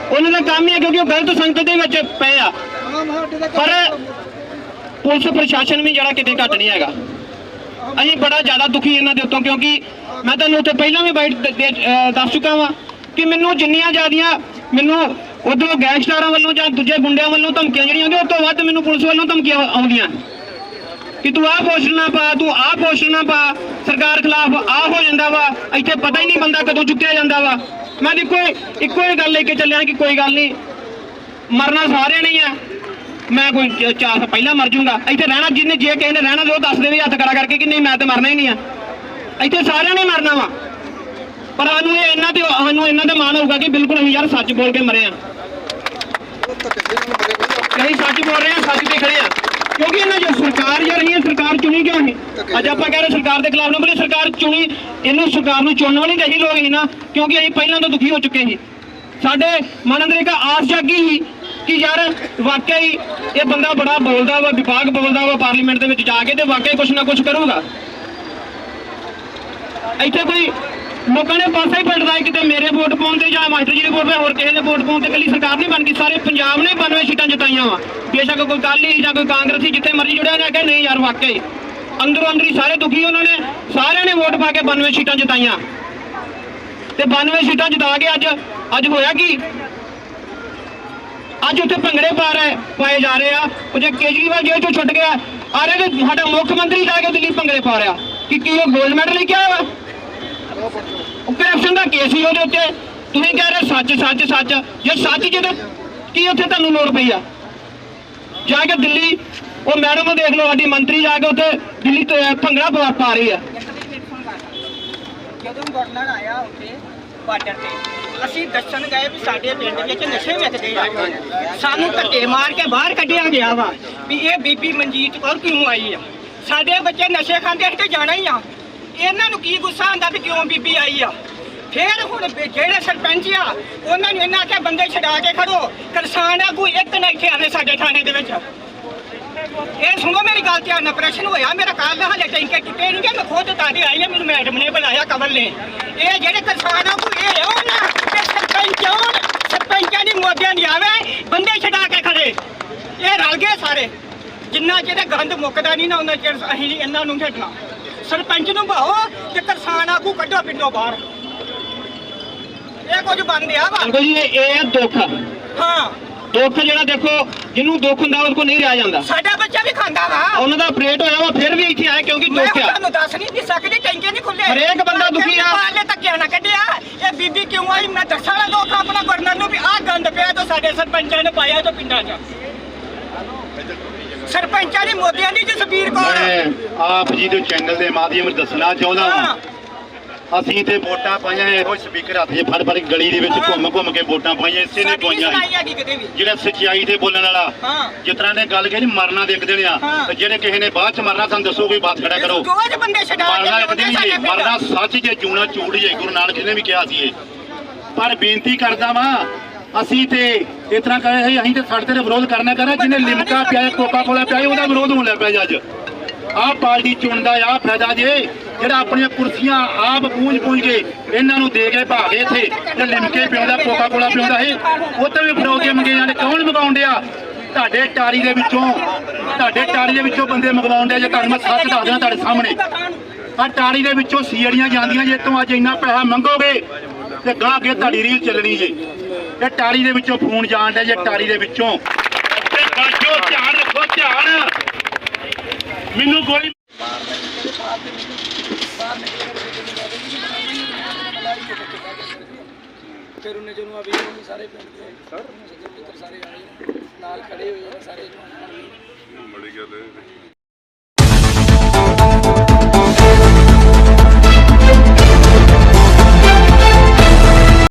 ਉਹਨਾਂ ਦਾ ਕੰਮ ਹੀ ਹੈ ਕਿਉਂਕਿ ਉਹ ਗਲਤ ਸੰਗਤ ਦੇ ਵਿੱਚ ਪਏ ਆ। ਪਰ ਪੁਲਿਸ ਪ੍ਰਸ਼ਾਸਨ ਵੀ ਜਿਹੜਾ ਕਿਤੇ ਘੱਟ ਨਹੀਂ ਹੈਗਾ। ਅਸੀਂ ਬੜਾ ਜ਼ਿਆਦਾ ਦੁਖੀ ਇਹਨਾਂ ਦੇ ਉੱਤੋਂ, ਕਿਉਂਕਿ ਮੈਂ ਤੁਹਾਨੂੰ ਉੱਥੇ ਪਹਿਲਾਂ ਵੀ ਬਾਈਟ ਦੇ- ਦੱਸ ਚੁੱਕਾ ਵਾਂ ਕਿ ਮੈਨੂੰ ਜਿੰਨੀਆਂ ਜ਼ਿਆਦੀਆਂ ਮੈਨੂੰ ਉਧਰੋਂ ਗੈਂਗਸਟਰਾਂ ਵੱਲੋਂ ਜਾਂ ਦੂਜੇ ਗੁੰਡਿਆਂ ਵੱਲੋਂ ਧਮਕੀਆਂ ਜਿਹੜੀਆਂ ਆਉਂਦੀਆਂ ਉਹ ਤੋਂ ਵੱਧ ਮੈਨੂੰ ਪੁਲਿਸ ਵੱਲੋਂ ਧਮਕੀਆਂ ਆਉਂਦੀਆਂ। ਕਿ ਤੂੰ ਆਹ ਪੋਸਟਰ ਨਾ ਪਾ, ਤੂੰ ਆਹ ਪੋਸਟ ਨਾ ਪਾ, ਸਰਕਾਰ ਖਿਲਾਫ ਆਹ ਹੋ ਜਾਂਦਾ ਵਾ, ਇੱਥੇ ਪਤਾ ਹੀ ਨਹੀਂ ਬੰਦਾ ਕਦੋਂ ਚੁੱਕਿਆ ਜਾਂਦਾ ਵਾ। ਮੈਂ ਦੇਖੋ, ਇੱਕੋ ਹੀ ਗੱਲ ਲੈ ਕੇ ਚੱਲਿਆ ਕਿ ਕੋਈ ਗੱਲ ਨਹੀਂ, ਮਰਨਾ ਸਾਰਿਆਂ ਨੇ ਹੀ ਆ। ਮੈਂ ਕੋਈ ਚ- ਚਾਰ ਪਹਿਲਾਂ ਮਰ ਜਾਊਂਗਾ। ਇੱਥੇ ਰਹਿਣਾ ਜਿਹਨੇ ਜੇ ਕਿਸੇ ਨੇ ਰਹਿਣਾ ਤੇ ਉਹ ਦੱਸ ਦੇਵੇ ਹੱਥ ਖੜਾ ਕਰਕੇ ਕਿ ਨਹੀਂ, ਮੈਂ ਤੇ ਮਰਨਾ ਹੀ ਨਹੀਂ ਆ। ਇੱਥੇ ਸਾਰਿਆਂ ਨੇ ਮਰਨਾ ਵਾ। ਪਰ ਸਾਨੂੰ ਇਹ ਇਹਨਾਂ ਤੇ ਸਾਨੂੰ ਇਹਨਾਂ ਦਾ ਮਾਣ ਹੋਊਗਾ ਕਿ ਬਿਲਕੁਲ ਅਸੀਂ ਯਾਰ ਸੱਚ ਬੋਲ ਕੇ ਮਰੇ ਆ। ਅਸੀਂ ਸੱਚ ਬੋਲ ਰਹੇ ਆ, ਸੱਚ ਤੇ ਖੜੇ ਆ। ਕਿਉਂਕਿ ਇਹਨਾਂ ਜੋ ਸਰਕਾਰ ਯਾਰ ਇਹ ਸਰਕਾਰ ਚੁਣੀ ਕਿਉਂ ਹੈ ਅੱਜ ਆਪਾਂ ਕਹਿ ਰਹੇ ਸਰਕਾਰ ਦੇ ਖਿਲਾਫ ਨਾ ਬੋਲੇ ਸਰਕਾਰ ਚੁਣੀ, ਇਹਨੂੰ ਸਰਕਾਰ ਨੂੰ ਚੁਣਨ ਵਾਲੀ ਤਾਂ ਲੋਕ ਸੀ ਨਾ, ਕਿਉਂਕਿ ਅਸੀਂ ਪਹਿਲਾਂ ਤੋਂ ਦੁਖੀ ਹੋ ਚੁੱਕੇ ਸੀ। ਸਾਡੇ ਮਨ ਅੰਦਰ ਇੱਕ ਆਸ ਜਾਗੀ ਸੀ ਕਿ ਯਾਰ ਵਾਕਿਆ ਹੀ ਇਹ ਬੰਦਾ ਬੜਾ ਬੋਲਦਾ ਵਾ, ਵਿਭਾਗ ਬੋਲਦਾ ਵਾ ਪਾਰਲੀਮੈਂਟ ਦੇ ਵਿੱਚ ਜਾ ਕੇ ਤੇ ਵਾਕਿਆ ਕੁਝ ਨਾ ਕੁਝ ਕਰੂਗਾ। ਇੱਥੇ ਕੋਈ ਲੋਕਾਂ ਨੇ ਪਾਸਾ ਹੀ ਪਲਟਦਾ ਕਿਤੇ ਮੇਰੇ ਵੋਟ ਪਾਉਣ ਤੇ ਜਾਂ ਮਾਸਟਰ ਜੀ ਦੇ ਵੋਟ ਤੇ ਹੋਰ ਕਿਸੇ ਦੇ ਵੋਟ ਪਾਉਣ ਤੇ ਕੱਲੀ ਸਰਕਾਰ ਨਹੀਂ ਬਣ ਗਈ, ਸਾਰੇ ਪੰਜਾਬ ਨੇ 92 ਸੀਟਾਂ ਜਿਤਾਈਆਂ ਵਾ। ਬੇਸ਼ੱਕ ਕੋਈ ਕਾਲੀ ਜਾਂ ਕੋਈ ਕਾਂਗਰਸੀ, ਜਿੱਥੇ ਮਰਜ਼ੀ ਜੁੜਿਆ ਨਾ ਕਿ ਨਹੀਂ ਯਾਰ ਵਾਕਿਆ ਹੀ। ਅੰਦਰੋਂ ਅੰਦਰੀ ਸਾਰੇ ਦੁਖੀ ਉਹਨਾਂ ਨੇ, ਸਾਰਿਆਂ ਨੇ ਵੋਟ ਪਾ ਕੇ 92 ਸੀਟਾਂ ਜਿਤਾਈਆਂ। ਤੇ 92 ਸੀਟਾਂ ਜਿਤਾ ਕੇ ਅੱਜ ਅੱਜ ਹੋਇਆ ਕੀ? ਅੱਜ ਉੱਥੇ ਭੰਗੜੇ ਪਾ ਰਹੇ, ਪਾਏ ਜਾ ਰਹੇ ਆ। ਉਹ ਜੇ ਕੇਜਰੀਵਾਲ ਜੇਲ੍ਹ ਚੋਂ ਛੁੱਟ ਗਿਆ ਆ ਰਹੇ ਤੇ ਸਾਡਾ ਮੁੱਖ ਮੰਤਰੀ ਜਾ ਕੇ ਦਿੱਲੀ ਭੰਗੜੇ ਪਾ ਰਿਹਾ। ਕਿ ਕੀ ਉਹ ਗੋਲਡ ਮੈਡਲ ਲੈ ਕੇ ਆਇਆ ਉਹ ਕਰਪਸ਼ਨ ਦਾ ਕੇਸ ਹੀ ਉਹਦੇ ਉੱਤੇ। ਤੁਸੀਂ ਕਹਿ ਰਹੇ ਸੱਚ ਸੱਚ ਸੱਚ। ਜੇ ਸੱਚ ਜਿਹਦੇ ਕੀ ਉੱਥੇ ਤੁਹਾਨੂੰ ਲੋੜ ਪਈ ਆ? ਜਾ ਕੇ ਦਿੱਲੀ, ਉਹ ਮੈਡਮ ਨੂੰ ਦੇਖ ਲਓ, ਸਾਡੀ ਮੰਤਰੀ ਜਾ ਕੇ ਉੱਥੇ ਦਿੱਲੀ ਤੋਂ ਭੰਗੜਾ ਪਾ- ਪਾ ਰਹੀ ਆ। ਜਦੋਂ ਗਵਰਨਰ ਆਇਆ ਉੱਥੇ ਬਾਰਡਰ ਤੇ। ਅਸੀਂ ਦੱਸਣ ਗਏ ਵੀ ਸਾਡੇ ਪਿੰਡ ਵਿੱਚ ਨਸ਼ੇ ਵਿਕਦੇ ਆ। ਸਾਨੂੰ ਧੱਕੇ ਮਾਰ ਕੇ ਬਾਹਰ ਕੱਢਿਆ ਗਿਆ ਵਾ ਵੀ ਇਹ ਬੀਬੀ ਮਨਜੀਤ ਕੌਰ ਕਿਉਂ ਆਈ ਆ? ਸਾਡੇ ਬੱਚੇ ਨਸ਼ੇ ਖਾਂਦੇ ਅਸੀਂ ਤੇ ਜਾਣਾ ਹੀ ਆ। ਇਹਨਾਂ ਨੂੰ ਕੀ ਗੁੱਸਾ ਆਂਦਾ ਵੀ ਕਿਉਂ ਬੀਬੀ ਆਈ ਆ? ਫੇਰ ਹੁਣ ਜਿਹੜੇ ਸਰਪੰਚ ਆ, ਉਹਨਾਂ ਨੂੰ ਇਹਨਾਂ ਆਖਿਆ, ਬੰਦੇ ਛਡਾ ਕੇ ਖੜੋ। ਕਿਸਾਨ ਆਗੂ ਇੱਕ ਨਾ ਇੱਥੇ ਆਵੇ ਸਾਡੇ ਥਾਣੇ ਦੇ ਵਿੱਚ। ਇਹ ਸੁਣੋ ਮੇਰੀ ਗੱਲ ਧਿਆਨ ਨਾਲ ਪ੍ਰਸ਼ਨ ਹੋਇਆ ਮੇਰਾ ਕਾਲ ਦਾ ਹਲੇ ਟੈਂਕੇ ਟੁੱਟੇ ਨਹੀਂ ਕਿ ਮੈਂ ਖੁਦ ਤਾਡੇ ਆਈ ਆ ਮੈਨੂੰ ਮੈਡਮ ਨੇ ਬੁਲਾਇਆ ਕਮਲ ਨੇ। ਇਹ ਜਿਹੜੇ ਕਿਸਾਨ ਆ ਕੋਈ ਇਹ ਹੋ ਨਾ ਕਿ ਸਰਪੰਚ ਹੋਣ ਸਰਪੰਚਾਂ ਦੀ ਮੋਦਿਆਂ ਦੀ ਆਵੇ ਬੰਦੇ ਛਡਾ ਕੇ ਖੜੇ। ਇਹ ਰਲ ਗਏ ਸਾਰੇ। ਜਿੰਨਾ ਚਿਰ ਗੰਦ ਮੁੱਕਦਾ ਨਹੀਂ ਨਾ ਉਹਨਾਂ ਚਿਰ ਅਸੀਂ ਇਹਨਾਂ ਨੂੰ ਛੱਡਣਾ। ਸਰਪੰਚ ਨੂੰ ਭਾਓ ਤੇ ਕਿਸਾਨ ਆਗੂ ਕੱਢੋ ਪਿੰਡੋਂ ਬਾਹਰ। ਇਹ ਕੁਝ ਬੰਦ ਆ ਵਾ। ਇਹ ਦੁੱਖ। ਹਾਂ। ਦੁੱਖ ਜਿਹੜਾ ਦੇਖੋ ਜਿਹਨੂੰ ਦੁੱਖ ਹੁੰਦਾ ਉਸ ਕੋ ਨਹੀਂ ਰਿਹਾ ਜਾਂਦਾ। ਸਾਡਾ ਬੱਚਾ ਵੀ ਖਾਂਦਾ ਵਾ। ਉਹਨਾਂ ਦਾ ਆਪਰੇਟ ਹੋਇਆ ਵਾ ਫਿਰ ਵੀ ਇੱਥੇ ਆਏ ਕਿਉਂਕਿ ਮੈਂ ਦੁੱਖ ਆ। ਤੁਹਾਨੂੰ ਦੱਸ ਨਹੀਂ ਦੀ ਸਕਦੀ ਟੈਂਕੇ ਨਹੀਂ ਖੁੱਲੇ ਹਰੇਕ ਬੰਦਾ ਦੁਖੀ ਆ। ਬਾਹਰਲੇ ਧੱਕਿਆਂ ਨਾ ਕੱਢਿਆ। ਇਹ ਬੀਬੀ ਕਿਉਂ ਆਈ? ਮੈਂ ਦੱਸਾਂਗਾ ਲੋਕ ਆਪਣਾ ਗਵਰਨਰ ਨੂੰ ਵੀ ਆਹ ਗੰਦ ਪਿਆ ਜੋ ਸਾਡੇ ਸਰਪੰਚਾਂ ਨੇ ਪਾਇਆ ਜੋ ਪਿੰਡਾਂ 'ਚ। ਸਰਪੰਚਾਂ ਦੀ ਮੋਦਿਆਂ ਦੀ ਜਸਵੀਰ ਕੌਰ। ਮੈਂ ਆਪ ਜੀ ਦੇ ਚੈਨਲ ਦੇ ਮਾਧਿਅਮ ਦੱਸਣਾ ਚਾਹੁੰਦਾ ਹਾਂ। ਅਸੀਂ ਤੇ ਵੋਟਾਂ ਪਾਈਆਂ ਇਹੋ ਸਪੀਕਰ ਹੱਥ 'ਚ ਫੜ ਫੜ ਕੇ ਗਲੀ ਦੇ ਵਿੱਚ ਘੁੰਮ ਘੁੰਮ ਕੇ ਵੋਟਾਂ ਪਾਈਆਂ ਇਸੇ ਨੇ ਪਾਈਆਂ। ਕਿਤੇ ਵੀ। ਜਿਹੜਾ ਸੱਚਾਈ ਤੇ ਬੋਲਣ ਵਾਲਾ ਹਾਂ। ਜਿਸ ਤਰ੍ਹਾਂ ਨੇ ਗੱਲ ਕਹੀ ਮਰਨਾ ਦੇ ਇੱਕ ਦਿਨ ਆ। ਹਾਂ। ਤੇ ਜਿਹੜੇ ਕਿਸੇ ਨੇ ਬਾਅਦ ਚ ਮਰਨਾ ਸਾਨੂੰ ਦੱਸੋ ਕੋਈ ਬਾਤ ਖੜਾ ਕਰੋ। ਰੋਜ਼ ਬੰਦੇ ਛਡਾ ਕੇ ਮਰਨਾ ਇੱਕ ਲਿਆਉਂਦੇ ਦਿਨ ਸਾਡੇ ਹੀ ਪਿੰਡ। ਮਰਨਾ ਸੱਚ ਜੇ ਜੂਣਾ ਝੂਠ ਜੇ ਗੁਰੂ ਨਾਨਕ ਜੀ ਨੇ ਵੀ ਕਿਹਾ ਸੀ ਇਹ। ਪਰ ਬੇਨਤੀ ਕਰਦਾ ਵਾਂ ਅਸੀਂ ਤੇ ਇਸ ਤਰ੍ਹਾਂ ਕਹੇ ਅਸੀਂ ਤੇ ਸਾਡੇ ਤੇ ਵਿਰੋਧ ਕਰਨਾ ਕਰਨਾ ਜਿਹਨੇ ਲਿਮਕਾ ਪਿਆ ਕੋਕਾ ਕੋਲਾ ਪਿਆ ਉਹਦਾ ਵਿਰੋਧ ਹੋਣ ਲੱਗ ਪਿਆ ਜੀ ਅੱਜ। ਆਹ ਪਾਰਟੀ ਚੁਣਦਾ ਆ, ਫਾਇਦਾ ਜੇ, ਜਿਹੜਾ ਆਪਣੀਆਂ ਕੁਰਸੀਆਂ ਆਪ ਪੂੰਝ ਪੂੰਝ ਕੇ ਇਹਨਾਂ ਨੂੰ ਦੇ ਕੇ ਭਾਗੇ ਇੱਥੇ, ਤੇ ਲਿਮਕੇ ਪਿਆਉਂਦਾ ਕੋਕਾ ਕੋਲਾ ਪਿਆਉਂਦਾ ਇਹ ਉਹ ਵੀ ਫਰੋਗੇ ਮੰਗੇ ਜਾਂਦੇ, ਕੌਣ ਮਗਾਉਣ ਡਿਆ? ਤੁਹਾਡੇ ਟਾਰੀ ਦੇ ਵਿੱਚੋਂ, ਤੁਹਾਡੇ ਟਾਰੀ ਦੇ ਵਿੱਚੋਂ ਬੰਦੇ ਮਗਵਾਉਣ ਡਿਆ ਜੇ, ਤੁਹਾਨੂੰ ਮੈਂ ਸੱਚ ਦੱਸ ਦਿਆਂ ਤੁਹਾਡੇ ਸਾਹਮਣੇ। ਆ ਟਾਰੀ ਦੇ ਵਿੱਚੋਂ ਸੀੜੀਆਂ ਜਾਂਦੀਆਂ ਜੇ ਤੋਂ ਅੱਜ ਇੰਨਾ ਪੈਸਾ ਮੰਗੋਗੇ, ਤੇ ਗਾਹ ਅੱਗੇ ਤੁਹਾਡੀ ਰੀਲ ਚੱਲਣੀ ਜੇ। ਇਹ ਟਾਰੀ ਦੇ ਵਿੱਚੋਂ ਫੋਨ ਜਾਣ ਡਿਆ ਜੇ, ਟਾਰੀ ਦੇ ਵਿੱਚੋਂ। ਤੇ ਬਾਜੋ, ਧਿਆਨ ਰੱਖੋ, ਧਿਆਨ। ਮੈਨੂੰ ਗੋਲੀ ਫਿਰ ਉਹਨੇ ਜਦੋਂ ਆ ਵੀਡੀਓ ਵੀ ਸਾਰੇ ਪਿੰਡ ਦੇ ਸਰ ਸਾਰੇ ਆਏ ਨਾਲ ਖੜੇ ਹੋਏ ਸਾਰੇ। ਬੜੀ ਗੱਲ ਹੈ